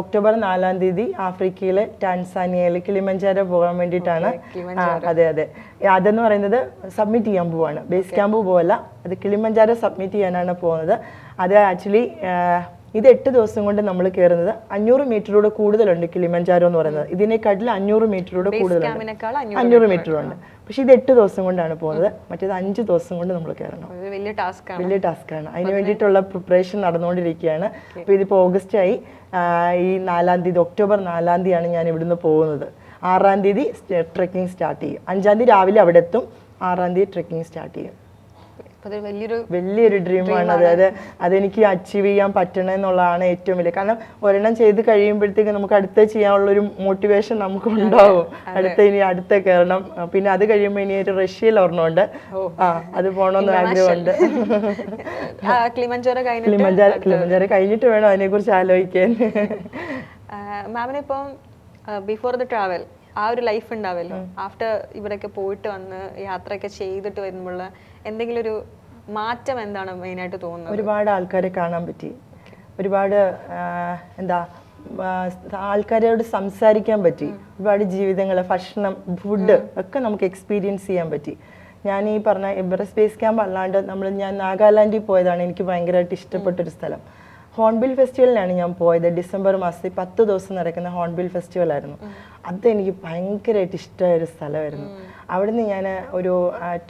ഒക്ടോബർ നാലാം തീയതി ആഫ്രിക്കയിലെ ടാൻസാനിയയിലെ കിളിമഞ്ചാര പോകാൻ വേണ്ടിയിട്ടാണ്. അതെ അതെ. അതെന്ന് പറയുന്നത് സബ്മിറ്റ് ചെയ്യാൻ പോവാണ്. ബേസ് ക്യാമ്പ് പോവല്ല. അത് കിളിമഞ്ചാര സബ്മിറ്റ് ചെയ്യാനാണ് പോകുന്നത്. അത് ആക്ച്വലി ഇത് എട്ട് ദിവസം കൊണ്ട് നമ്മൾ കയറുന്നത് അഞ്ഞൂറ് മീറ്ററോട് കൂടുതലുണ്ട് കിളിമഞ്ചാരോ എന്ന് പറയുന്നത്. ഇതിനെക്കാട്ടിൽ അഞ്ഞൂറ് മീറ്ററോട് കൂടുതലാണ് അഞ്ഞൂറ് മീറ്റർ ഉണ്ട് പക്ഷെ ഇത് എട്ട് ദിവസം കൊണ്ടാണ് പോകുന്നത്. മറ്റേത് അഞ്ച് ദിവസം കൊണ്ട് നമ്മൾ കയറണം. വലിയ ടാസ്ക് ആണ്. വലിയ ടാസ്ക്കാണ് അതിന് വേണ്ടിയിട്ടുള്ള പ്രിപ്പറേഷൻ നടന്നുകൊണ്ടിരിക്കുകയാണ്. അപ്പോൾ ഇതിപ്പോ ഓഗസ്റ്റ് ആയി ഈ നാലാം തീയതി ഒക്ടോബർ നാലാം തീയതിയാണ് ഞാൻ ഇവിടുന്ന് പോകുന്നത്. ആറാം തീയതി ട്രെക്കിംഗ് സ്റ്റാർട്ട് ചെയ്യും. അഞ്ചാം തീയതി രാവിലെ അവിടെ എത്തും. ആറാം തീയതി ട്രെക്കിംഗ് സ്റ്റാർട്ട് ചെയ്യും. അപ്പൊ അത് വലിയൊരു വലിയൊരു ഡ്രീമാണ് അതായത് അതെനിക്ക് അച്ചീവ് ചെയ്യാൻ പറ്റണം എന്നുള്ളതാണ് ഏറ്റവും വലിയ. കാരണം ഒരെണ്ണം ചെയ്ത് കഴിയുമ്പോഴത്തേക്ക് നമുക്ക് അടുത്ത ചെയ്യാനുള്ള ഒരു മോട്ടിവേഷൻ നമുക്ക് ഉണ്ടാവും അടുത്ത ഇനി അടുത്ത കയറണം പിന്നെ അത് കഴിയുമ്പോൾ ഇനി ഒരു റഷ്യയിൽ ഓർമ്മയുണ്ട് ആ അത് പോകണമെന്ന് ആഗ്രഹമുണ്ട്. ക്ലിമഞ്ചോര കഴിഞ്ഞിട്ട് വേണം അതിനെ കഴിഞ്ഞിട്ട് വേണം അതിനെക്കുറിച്ച് ആലോചിക്കാൻ. മാമിന് ഇപ്പം ബിഫോർ ദ ട്രാവൽ ആ ഒരു ലൈഫ് ഉണ്ടാവല്ലോ. ആഫ്റ്റർ ഇവിടെയൊക്കെ പോയിട്ട് വന്ന് യാത്രയൊക്കെ ചെയ്തിട്ട് വരുമ്പോൾ എന്തെങ്കിലും ഒരു മാറ്റം എന്താണ് മെയിനായിട്ട് തോന്നുന്നത്? ഒരുപാട് ആൾക്കാരെ കാണാൻ പറ്റി. ഒരുപാട് എന്താ ആൾക്കാരോട് സംസാരിക്കാൻ പറ്റി. ഒരുപാട് ജീവിതങ്ങൾ ഭക്ഷണം ഫുഡ് ഒക്കെ നമുക്ക് എക്സ്പീരിയൻസ് ചെയ്യാൻ പറ്റി. ഞാൻ ഈ പറഞ്ഞ എവറസ്റ്റ് സ്പേസ് ക്യാമ്പ് അല്ലാണ്ട് നമ്മൾ ഞാൻ നാഗാലാൻഡിൽ പോയതാണ്. എനിക്ക് ഭയങ്കരമായിട്ട് ഇഷ്ടപ്പെട്ടൊരു സ്ഥലം. ഹോൺബിൽ ഫെസ്റ്റിവലിനാണ് ഞാൻ പോയത്. ഡിസംബർ മാസത്തിൽ പത്ത് ദിവസം നടക്കുന്ന ഹോൺബിൽ ഫെസ്റ്റിവൽ ആയിരുന്നു അത് എനിക്ക് ഭയങ്കരമായിട്ട് ഇഷ്ടമായ ഒരു സ്ഥലമായിരുന്നു അവിടുന്ന് ഞാൻ ഒരു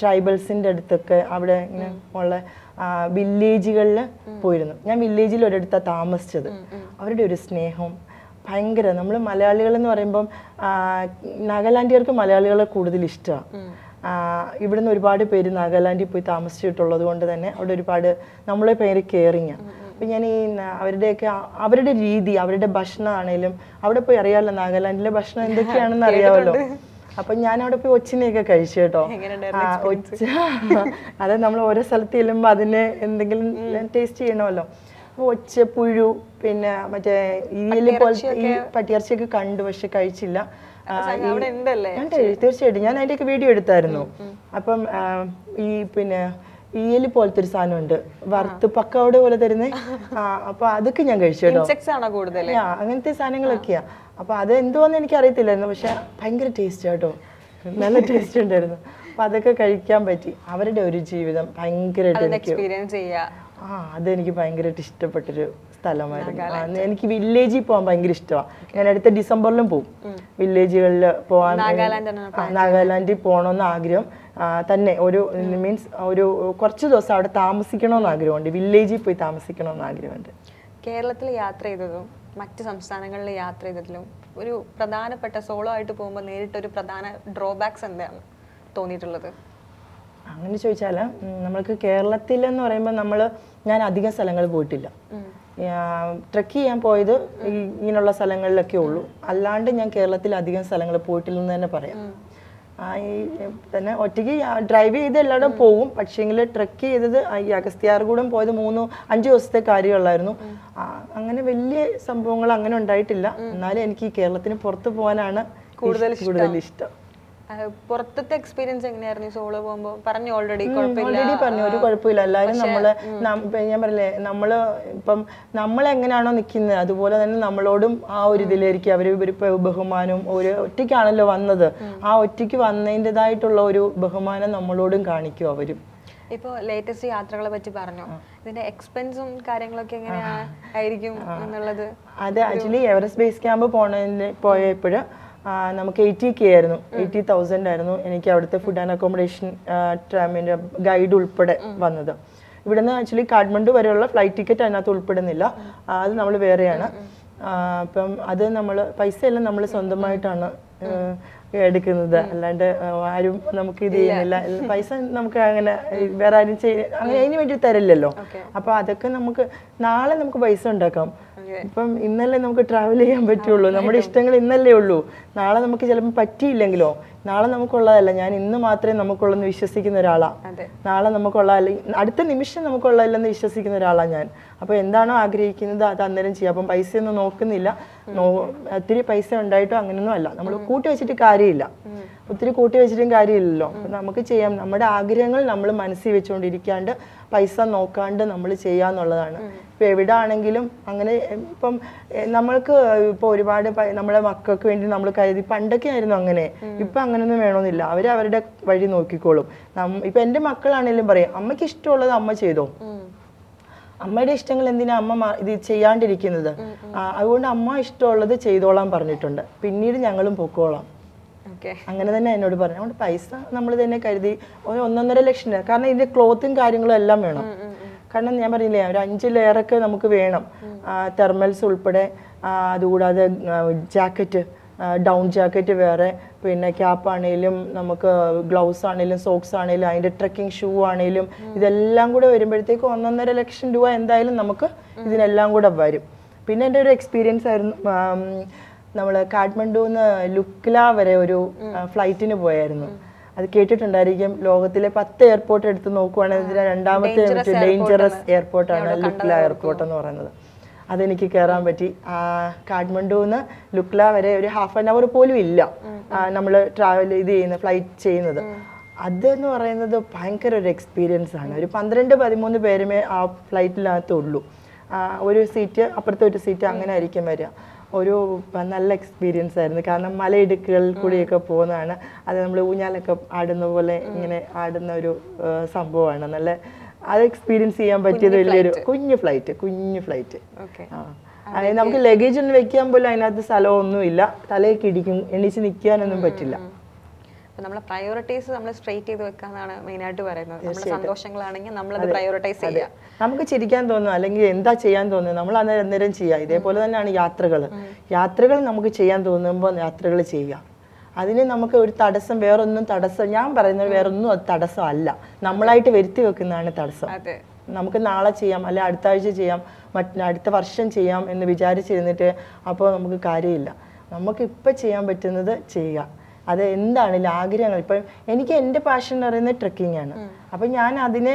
ട്രൈബൽസിന്റെ അടുത്തൊക്കെ അവിടെ ഇങ്ങനെ ഉള്ള വില്ലേജുകളിൽ പോയിരുന്നു. ഞാൻ വില്ലേജിൽ ഒരിടത്താണ് താമസിച്ചത്. അവരുടെ ഒരു സ്നേഹം ഭയങ്കര നമ്മൾ മലയാളികൾ എന്ന് പറയുമ്പം നാഗാലാൻഡുകാർക്ക് മലയാളികളെ കൂടുതൽ ഇഷ്ടമാണ് ഇവിടുന്ന് ഒരുപാട് പേര് നാഗാലാൻഡിൽ പോയി താമസിച്ചിട്ടുള്ളത് കൊണ്ട് തന്നെ അവിടെ ഒരുപാട് നമ്മളെ പേര് കെയറിങ് അപ്പം ഞാൻ ഈ അവരുടെയൊക്കെ അവരുടെ രീതി അവരുടെ ഭക്ഷണം ആണേലും അവിടെ പോയി അറിയാമല്ലോ നാഗാലാൻഡിലെ ഭക്ഷണം എന്തൊക്കെയാണെന്ന് അറിയാമല്ലോ അപ്പൊ ഞാൻ അവിടെ പോയി ഒച്ചിനെയൊക്കെ കഴിച്ചു കേട്ടോ. ഒച്ച. അത് നമ്മൾ ഓരോ സ്ഥലത്ത് ചെല്ലുമ്പോൾ അതിന് എന്തെങ്കിലും ടേസ്റ്റ് ചെയ്യണമല്ലോ. അപ്പൊ ഒച്ച പുഴു പിന്നെ മറ്റേ ഈയൽ പോലത്തെ ഈ പട്ടിയിറച്ചിയൊക്കെ കണ്ടു പക്ഷെ കഴിച്ചില്ല. തീർച്ചയായിട്ടും. ഞാൻ അതിന്റെയൊക്കെ വീഡിയോ എടുത്തായിരുന്നു. അപ്പം ഈ പിന്നെ ഈയൽ പോലത്തെ ഒരു സാധനമുണ്ട് വറുത്ത് പക്കവട പോലെ തരുന്നേ. അപ്പൊ അതൊക്കെ ഞാൻ കഴിച്ചു കേട്ടോ. അങ്ങനത്തെ സാധനങ്ങളൊക്കെയാ. അപ്പൊ അത് എന്തുവാന്ന് എനിക്ക് അറിയത്തില്ലായിരുന്നു പക്ഷെ ഭയങ്കര ടേസ്റ്റ് കേട്ടോ നല്ല ടേസ്റ്റ് ഉണ്ടായിരുന്നു. അപ്പൊ അതൊക്കെ കഴിക്കാൻ പറ്റി. അവരുടെ ഒരു ജീവിതം ഭയങ്കരമായിട്ട് എക്സ്പീരിയൻസ് ചെയ്യുക ആ അതെനിക്ക് ഭയങ്കരമായിട്ട് ഇഷ്ടപ്പെട്ടൊരു സ്ഥലമായിരുന്നു. എനിക്ക് വില്ലേജിൽ പോകാൻ ഭയങ്കര ഇഷ്ടമാണ് ഞാൻ അടുത്ത ഡിസംബറിലും പോകും വില്ലേജുകളിൽ പോകാൻ നാഗാലാൻഡിൽ പോകണമെന്ന് ആഗ്രഹം. തന്നെ ഒരു മീൻസ് ഒരു കുറച്ച് ദിവസം അവിടെ താമസിക്കണമെന്ന് ആഗ്രഹമുണ്ട്. വില്ലേജിൽ പോയി താമസിക്കണമെന്ന് ആഗ്രഹമുണ്ട്. കേരളത്തിൽ യാത്ര ചെയ്തതും മറ്റ് സംസ്ഥാനങ്ങളിൽ യാത്ര ചെയ്തതിലും ഒരു പ്രധാനപ്പെട്ട സോളോ ആയിട്ട് പോകുമ്പോൾ നേരിട്ടൊരു പ്രധാന ഡ്രോബാക്സ് എന്താണ് തോന്നിയിട്ടുള്ളത്? അങ്ങനെ ചോദിച്ചാൽ നമ്മൾക്ക് കേരളത്തിൽ എന്ന് പറയുമ്പോൾ നമ്മൾ ഞാൻ അധികം സ്ഥലങ്ങൾ പോയിട്ടില്ല. ട്രക്ക് ചെയ്യാൻ പോയത് ഇങ്ങനെയുള്ള സ്ഥലങ്ങളിലൊക്കെ ഉള്ളൂ. അല്ലാണ്ട് ഞാൻ കേരളത്തിൽ അധികം സ്ഥലങ്ങൾ പോയിട്ടില്ലെന്ന് തന്നെ പറയാം. ആ, ഈ തന്നെ ഒറ്റയ്ക്ക് ഡ്രൈവ് ചെയ്ത് എല്ലായിടും പോകും പക്ഷേങ്കിൽ ട്രക്ക് ചെയ്തത് ഈ അഗസ്ത്യാർകൂടം പോയത് മൂന്ന് അഞ്ച് ദിവസത്തെ കാര്യമുള്ളായിരുന്നു. അങ്ങനെ വലിയ സംഭവങ്ങൾ അങ്ങനെ ഉണ്ടായിട്ടില്ല. എന്നാലും എനിക്ക് ഈ കേരളത്തിന് പുറത്ത് പോകാനാണ് കൂടുതൽ കൂടുതൽ ഇഷ്ടം. പുറത്തത്തെ എക്സ്പീരിയൻസ് എങ്ങനെയായിരുന്നു? സോളോ പോകുമ്പോൾ പറഞ്ഞു ഓൾറെഡി ഓൾറെഡി പറഞ്ഞു ഒരു കുഴപ്പമില്ല. എല്ലാവരും നമ്മൾ ഞാൻ പറഞ്ഞില്ലേ നമ്മൾ ഇപ്പം നമ്മൾ എങ്ങനെയാണോ നിൽക്കുന്നത് അതുപോലെ തന്നെ നമ്മളോടും ആ ഒരു ഇതിലായിരിക്കും അവർ ഒരു ബഹുമാനവും ഒരു ഒറ്റയ്ക്കാണല്ലോ വന്നത്. ആ ഒറ്റയ്ക്ക് വന്നതിന്റെതായിട്ടുള്ള ഒരു ബഹുമാനം നമ്മളോടും കാണിക്കും അവരും. ഇപ്പോൾ ലേറ്റസ്റ്റ് യാത്രകളെ പറ്റി പറഞ്ഞു. ഇതിന്റെ എക്സ്പെൻസും കാര്യങ്ങളൊക്കെ എങ്ങനെയാ? ആയിരിക്കും എന്നുള്ളത് അത് ആക്ച്വലി എവറസ്റ്റ് ബേസ് ക്യാമ്പ് പോണതിന് പോയപ്പോൾ നമുക്ക് എയ്റ്റി കെ ആയിരുന്നു. എയ്റ്റി തൗസൻഡ് ആയിരുന്നു എനിക്ക് അവിടുത്തെ ഫുഡ് ആൻഡ് അക്കോമഡേഷൻ ട്രാമിന്റെ ഗൈഡ് ഉൾപ്പെടെ വന്നത്. ഇവിടുന്ന് ആക്ച്വലി കാഠ്മണ്ഡു വരെയുള്ള ഫ്ലൈറ്റ് ടിക്കറ്റ് അതിനകത്ത് ഉൾപ്പെടുന്നില്ല. അത് നമ്മൾ വേറെയാണ്. അപ്പം അത് നമ്മൾ പൈസ എല്ലാം നമ്മൾ സ്വന്തമായിട്ടാണ് എടുക്കുന്നത്. അല്ലാണ്ട് ആരും നമുക്ക് ഇത് ചെയ്യുന്നില്ല. പൈസ നമുക്ക് അങ്ങനെ വേറെ ആരും ചെയ്യ അങ്ങനെ അതിന് വേണ്ടി തരില്ലല്ലോ. അപ്പൊ അതൊക്കെ നമുക്ക് നാളെ നമുക്ക് പൈസ ഉണ്ടാക്കാം. ഇപ്പം ഇന്നല്ലേ നമുക്ക് ട്രാവൽ ചെയ്യാൻ പറ്റുള്ളൂ. നമ്മുടെ ഇഷ്ടങ്ങൾ ഇന്നല്ലേ ഉള്ളൂ. നാളെ നമുക്ക് ചിലപ്പോൾ പറ്റിയില്ലെങ്കിലോ? നാളെ നമുക്കുള്ളതല്ല ഞാൻ ഇന്ന് മാത്രമേ നമുക്കുള്ളെന്ന് വിശ്വസിക്കുന്ന ഒരാളാണ് നാളെ നമുക്കുള്ളതല്ല അടുത്ത നിമിഷം നമുക്കുള്ളതല്ലെന്ന് വിശ്വസിക്കുന്ന ഒരാളാണ് ഞാൻ. അപ്പോൾ എന്താണോ ആഗ്രഹിക്കുന്നത് അത് അന്നേരം ചെയ്യാം. അപ്പം പൈസയൊന്നും നോക്കുന്നില്ല. ഒത്തിരി പൈസ ഉണ്ടായിട്ടോ അങ്ങനെയൊന്നും അല്ല. നമ്മൾ കൂട്ടി വെച്ചിട്ട് കാര്യമില്ല. ഒത്തിരി കൂട്ടി വെച്ചിട്ടും കാര്യമില്ലല്ലോ. അപ്പം നമുക്ക് ചെയ്യാം. നമ്മുടെ ആഗ്രഹങ്ങൾ നമ്മൾ മനസ്സിൽ വെച്ചുകൊണ്ടിരിക്കാണ്ട് പൈസ നോക്കാണ്ട് നമ്മൾ ചെയ്യാന്നുള്ളതാണ് ഇപ്പൊ എവിടെ ആണെങ്കിലും അങ്ങനെ ഇപ്പം നമ്മൾക്ക് ഇപ്പോൾ ഒരുപാട് നമ്മുടെ മക്കൾക്ക് വേണ്ടി നമ്മൾ കരുതി പണ്ടൊക്കെ ആയിരുന്നു അങ്ങനെ. ഇപ്പം അങ്ങനെയൊന്നും വേണമെന്നില്ല. അവർ അവരുടെ വഴി നോക്കിക്കോളും. ഇപ്പം എന്റെ മക്കളാണെങ്കിലും പറയും അമ്മയ്ക്ക് ഇഷ്ടമുള്ളത് അമ്മ ചെയ്തോ? അമ്മയുടെ ഇഷ്ടങ്ങൾ എന്തിനാ അമ്മ ഇത് ചെയ്യാണ്ടിരിക്കുന്നത്? അതുകൊണ്ട് അമ്മ ഇഷ്ടമുള്ളത് ചെയ്തോളാം പറഞ്ഞിട്ടുണ്ട്. പിന്നീട് ഞങ്ങളും പൊക്കോളാം. അങ്ങനെ തന്നെ എന്നോട് പറഞ്ഞു. അതുകൊണ്ട് പൈസ നമ്മൾ തന്നെ കരുതി ഒന്നൊന്നര ലക്ഷം രൂപ കാരണം ഇതിന്റെ ക്ലോത്തും കാര്യങ്ങളും എല്ലാം വേണം. കാരണം ഞാൻ പറഞ്ഞില്ലേ ഒരു അഞ്ച് ലെയറൊക്കെ നമുക്ക് വേണം. തെർമൽസ് ഉൾപ്പെടെ അതുകൂടാതെ ജാക്കറ്റ്. ഡൗൺ ജാക്കറ്റ് വേറെ പിന്നെ ക്യാപ്പ് ആണെങ്കിലും നമുക്ക് ഗ്ലൗസ് ആണെങ്കിലും സോക്സ് ആണെങ്കിലും അതിന്റെ ട്രക്കിംഗ് ഷൂ ആണെങ്കിലും ഇതെല്ലാം കൂടെ വരുമ്പോഴത്തേക്ക് ഒന്നൊന്നര ലക്ഷം രൂപ എന്തായാലും നമുക്ക് ഇതിനെല്ലാം കൂടെ വരും. പിന്നെ എന്റെ ഒരു എക്സ്പീരിയൻസ് ആയിരുന്നു നമ്മൾ കാഠ്മണ്ഡുന്ന് ലുക്ല വരെ ഒരു ഫ്ലൈറ്റിന് പോയായിരുന്നു. അത് കേട്ടിട്ടുണ്ടായിരിക്കും ലോകത്തിലെ പത്ത് എയർപോർട്ട് എടുത്ത് നോക്കുവാണെങ്കിൽ രണ്ടാമത്തെ ഡേഞ്ചറസ് എയർപോർട്ടാണ് ലുക്ല എയർപോർട്ട് എന്ന് പറയുന്നത്. അതെനിക്ക് കയറാൻ പറ്റി. കാഠ്മണ്ഡുന്ന് ലുക്ല വരെ ഒരു ഹാഫ് ആൻ അവർ പോലും ഇല്ല. നമ്മൾ ട്രാവൽ ഇത് ചെയ്യുന്ന ഫ്ലൈറ്റ് ചെയ്യുന്നത്. അതെന്ന് പറയുന്നത് ഭയങ്കര ഒരു എക്സ്പീരിയൻസ് ആണ്. ഒരു പന്ത്രണ്ട് പതിമൂന്ന് പേരുമേ ആ ഫ്ലൈറ്റിനകത്തുള്ളൂ ഒരു സീറ്റ് അപ്പുറത്തെ ഒരു സീറ്റ് അങ്ങനെ ആയിരിക്കും വരിക. ഒരു നല്ല എക്സ്പീരിയൻസ് ആയിരുന്നു. കാരണം മലയിടുക്കുകളിൽ കൂടിയൊക്കെ പോകുന്നതാണ്. അത് നമ്മൾ ഊഞ്ഞാലൊക്കെ ആടുന്ന പോലെ ഇങ്ങനെ ആടുന്ന ഒരു സംഭവമാണ്. നല്ല അത് എക്സ്പീരിയൻസ് ചെയ്യാൻ പറ്റിയത് വലിയൊരു കുഞ്ഞു ഫ്ലൈറ്റ് കുഞ്ഞു ഫ്ലൈറ്റ് അതായത് നമുക്ക് ലഗേജ് ഒന്നും വെക്കാൻ പോലും അതിനകത്ത് സ്ഥലമൊന്നുമില്ല. തലയൊക്കെ ഇടിക്കും എണീച്ച് നിൽക്കാനൊന്നും പറ്റില്ല. നമ്മളെ പ്രയോറിറ്റീസ് നമ്മൾ സ്ട്രേറ്റ് ചെയ്ത് വെക്കാന്നാണ് മെയിൻ ആയിട്ട് പറയുന്നത്. നമ്മുടെ സന്തോഷങ്ങളാണെങ്കിൽ നമ്മളത് പ്രയോറിറ്റൈസ് ചെയ്യുക നമുക്ക് ചിരിക്കാൻ തോന്നും അല്ലെങ്കിൽ എന്താ ചെയ്യാൻ തോന്നുന്നു നമ്മൾ അന്നേരം അന്നേരം ചെയ്യുക ഇതേപോലെ തന്നെയാണ് യാത്രകൾ യാത്രകൾ നമുക്ക് ചെയ്യാൻ തോന്നുമ്പോൾ യാത്രകൾ ചെയ്യുക. അതിന് നമുക്ക് ഒരു തടസ്സം വേറൊന്നും തടസ്സം ഞാൻ പറയുന്നത് വേറൊന്നും അത് തടസ്സമല്ല. നമ്മളായിട്ട് വരുത്തി വെക്കുന്നതാണ് തടസ്സം. നമുക്ക് നാളെ ചെയ്യാം അല്ലെ അടുത്ത ആഴ്ച ചെയ്യാം മറ്റ അടുത്ത വർഷം ചെയ്യാം എന്ന് വിചാരിച്ചിരുന്നിട്ട് അപ്പോൾ നമുക്ക് കാര്യമില്ല. നമുക്ക് ഇപ്പം ചെയ്യാൻ പറ്റുന്നത് ചെയ്യുക. അത് എന്താണെങ്കിലും ആഗ്രഹങ്ങൾ. ഇപ്പം എനിക്ക് എന്റെ പാഷൻ എന്ന് പറയുന്നത് ട്രക്കിംഗ് ആണ്. അപ്പം ഞാൻ അതിനെ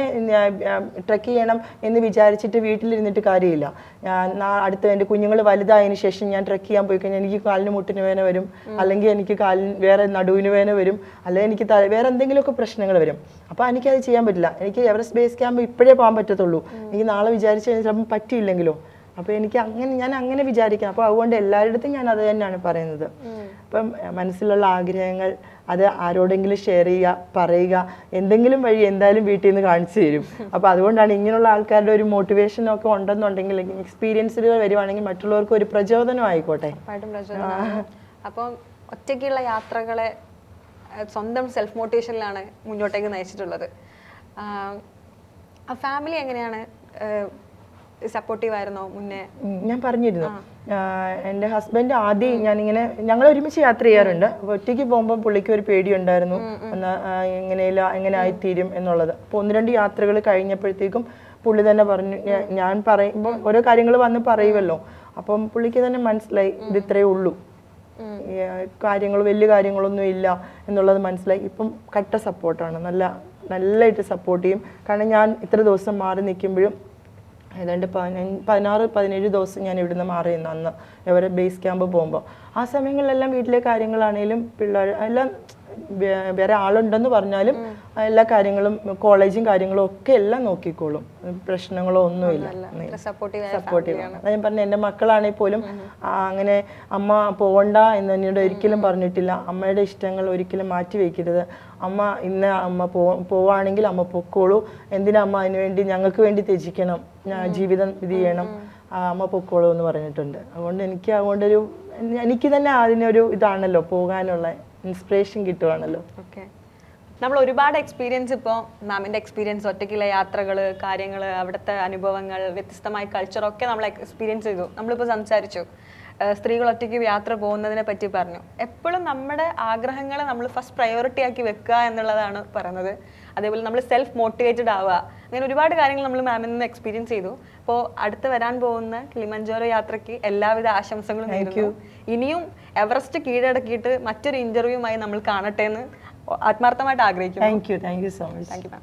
ട്രക്ക് ചെയ്യണം എന്ന് വിചാരിച്ചിട്ട് വീട്ടിലിരുന്നിട്ട് കാര്യമില്ല. ഞാൻ അടുത്ത എന്റെ കുഞ്ഞുങ്ങൾ വലുതായതിനു ശേഷം ഞാൻ ട്രക്ക് ചെയ്യാൻ പോയി കഴിഞ്ഞാൽ എനിക്ക് കാലിന് മുട്ടിന് വേന വരും. അല്ലെങ്കിൽ എനിക്ക് കാലിന് വേറെ നടുവിന് വേന വരും. അല്ലെങ്കിൽ എനിക്ക് വേറെ എന്തെങ്കിലുമൊക്കെ പ്രശ്നങ്ങൾ വരും. അപ്പോൾ എനിക്കത് ചെയ്യാൻ പറ്റില്ല. എനിക്ക് എവറസ്റ്റ് ബേസ് ക്യാമ്പ് ഇപ്പോഴേ പോകാൻ പറ്റത്തുള്ളൂ. എനിക്ക് നാളെ വിചാരിച്ചു കഴിഞ്ഞാൽ ചിലപ്പോൾ പറ്റിയില്ലെങ്കിലോ? അപ്പോൾ എനിക്ക് അങ്ങനെ ഞാൻ അങ്ങനെ വിചാരിക്കണം അപ്പോൾ അതുകൊണ്ട് എല്ലാവരുടെ ഞാൻ അത് തന്നെയാണ് പറയുന്നത്. അപ്പം മനസ്സിലുള്ള ആഗ്രഹങ്ങൾ അത് ആരോടെങ്കിലും ഷെയർ ചെയ്യുക പറയുക എന്തെങ്കിലും വഴി എന്തായാലും വീട്ടിൽ നിന്ന് കാണിച്ചു തരും. അപ്പോൾ അതുകൊണ്ടാണ് ഇങ്ങനെയുള്ള ആൾക്കാരുടെ ഒരു മോട്ടിവേഷൻ ഒക്കെ ഉണ്ടെന്നുണ്ടെങ്കിൽ എക്സ്പീരിയൻസുകൾ വരുവാണെങ്കിൽ മറ്റുള്ളവർക്ക് ഒരു പ്രചോദനം ആയിക്കോട്ടെ. അപ്പം ഒറ്റയ്ക്കുള്ള യാത്രകളെ സ്വന്തം സെൽഫ് മോട്ടിവേഷനിലാണ് മുന്നോട്ടേക്ക് നയിച്ചിട്ടുള്ളത്. ആ ഫാമിലി എങ്ങനെയാണ് സപ്പോർട്ടീവ് ആയിരുന്നോ മുന്നേ? ഞാൻ പറഞ്ഞിരുന്നു. എന്റെ എന്റെ ഹസ്ബൻഡ് ആദ്യം ഞാനിങ്ങനെ ഞങ്ങൾ ഒരുമിച്ച് യാത്ര ചെയ്യാറുണ്ട്. അപ്പോൾ ഒറ്റയ്ക്ക് പോകുമ്പോൾ പുള്ളിക്ക് ഒരു പേടിയുണ്ടായിരുന്നു. ഒന്ന് ആഹ് എങ്ങനെയില്ല എങ്ങനെ ആയിത്തീരും എന്നുള്ളത്. അപ്പോൾ ഒന്ന് രണ്ട് യാത്രകൾ കഴിഞ്ഞപ്പോഴത്തേക്കും പുള്ളി തന്നെ പറഞ്ഞു ഞാൻ പറയുമ്പോൾ ഓരോ കാര്യങ്ങൾ വന്ന് പറയുമല്ലോ അപ്പം പുള്ളിക്ക് തന്നെ മനസ്സിലായി ഇത് ഇത്രയേ ഉള്ളൂ. കാര്യങ്ങൾ വലിയ കാര്യങ്ങളൊന്നും ഇല്ല എന്നുള്ളത് മനസ്സിലായി. ഇപ്പം കട്ട സപ്പോർട്ടാണ് നല്ല നല്ലതായിട്ട് സപ്പോർട്ട് ചെയ്യും. കാരണം ഞാൻ ഇത്ര ദിവസം മാറി നിൽക്കുമ്പോഴും ഏതാണ്ട് പതിനഞ്ച് പതിനാറ് പതിനേഴ് ദിവസം ഞാൻ ഇവിടുന്ന് മാറി നിന്നു അന്ന്. ഇവരെ ബേസ് ക്യാമ്പ് പോകുമ്പോൾ ആ സമയങ്ങളിലെല്ലാം വീട്ടിലെ കാര്യങ്ങളാണെങ്കിലും പിള്ളേർ എല്ലാം വേറെ ആളുണ്ടെന്ന് പറഞ്ഞാലും എല്ലാ കാര്യങ്ങളും കോളേജും കാര്യങ്ങളും ഒക്കെ എല്ലാം നോക്കിക്കോളും. പ്രശ്നങ്ങളോ ഒന്നുമില്ല. ഇത്ര സപ്പോർട്ടീവ് ആയ സപ്പോർട്ടീവ് ആണ്. അതാ ഞാൻ പറഞ്ഞ എന്റെ മക്കളാണെങ്കിൽ പോലും അങ്ങനെ അമ്മ പോകണ്ട എന്ന് എന്നോട് ഒരിക്കലും പറഞ്ഞിട്ടില്ല. അമ്മയുടെ ഇഷ്ടങ്ങൾ ഒരിക്കലും മാറ്റി വെക്കരുത്. അമ്മ ഇന്ന് അമ്മ പോ പോവാണെങ്കിൽ അമ്മ പൊക്കോളൂ. എന്തിനാ അമ്മ അതിനു വേണ്ടി ഞങ്ങൾക്ക് വേണ്ടി ത്യജിക്കണം? ജീവിതം ഇത് ചെയ്യണം. അമ്മ പൊക്കോളൂ എന്ന് പറഞ്ഞിട്ടുണ്ട്. അതുകൊണ്ട് എനിക്ക് അതുകൊണ്ടൊരു എനിക്ക് തന്നെ അതിനൊരു ഇതാണല്ലോ പോകാനുള്ള ഇൻസ്പിറേഷൻ കിട്ടുവാണല്ലോ. ഓക്കെ. നമ്മൾ ഒരുപാട് എക്സ്പീരിയൻസ് ഇപ്പോൾ മാമിന്റെ എക്സ്പീരിയൻസ് ഒറ്റയ്ക്കുള്ള യാത്രകൾ കാര്യങ്ങൾ അവിടുത്തെ അനുഭവങ്ങൾ വ്യത്യസ്തമായ കൾച്ചറൊക്കെ നമ്മൾ എക്സ്പീരിയൻസ് ചെയ്തു. നമ്മളിപ്പോൾ സംസാരിച്ചു. സ്ത്രീകൾ ഒറ്റയ്ക്ക് യാത്ര പോകുന്നതിനെ പറ്റി പറഞ്ഞു. എപ്പോഴും നമ്മുടെ ആഗ്രഹങ്ങൾ നമ്മൾ ഫസ്റ്റ് പ്രയോറിറ്റി ആക്കി വെക്കുക എന്നുള്ളതാണ് പറയുന്നത്. അതേപോലെ നമ്മൾ സെൽഫ് മോട്ടിവേറ്റഡ് ആവുക. അങ്ങനെ ഒരുപാട് കാര്യങ്ങൾ നമ്മൾ മാമിൽ നിന്ന് എക്സ്പീരിയൻസ് ചെയ്തു. അപ്പോൾ അടുത്ത് വരാൻ പോകുന്ന കിളിമഞ്ചോരോ യാത്രയ്ക്ക് എല്ലാവിധ ആശംസകളും ഇനിയും എവറസ്റ്റ് കീഴടക്കിയിട്ട് മറ്റൊരു ഇന്റർവ്യൂമായി നമ്മൾ കാണട്ടെ എന്ന് ആത്മാർത്ഥമായിട്ട് ആഗ്രഹിക്കുന്നു. Thank you thank you so much thank you ma'am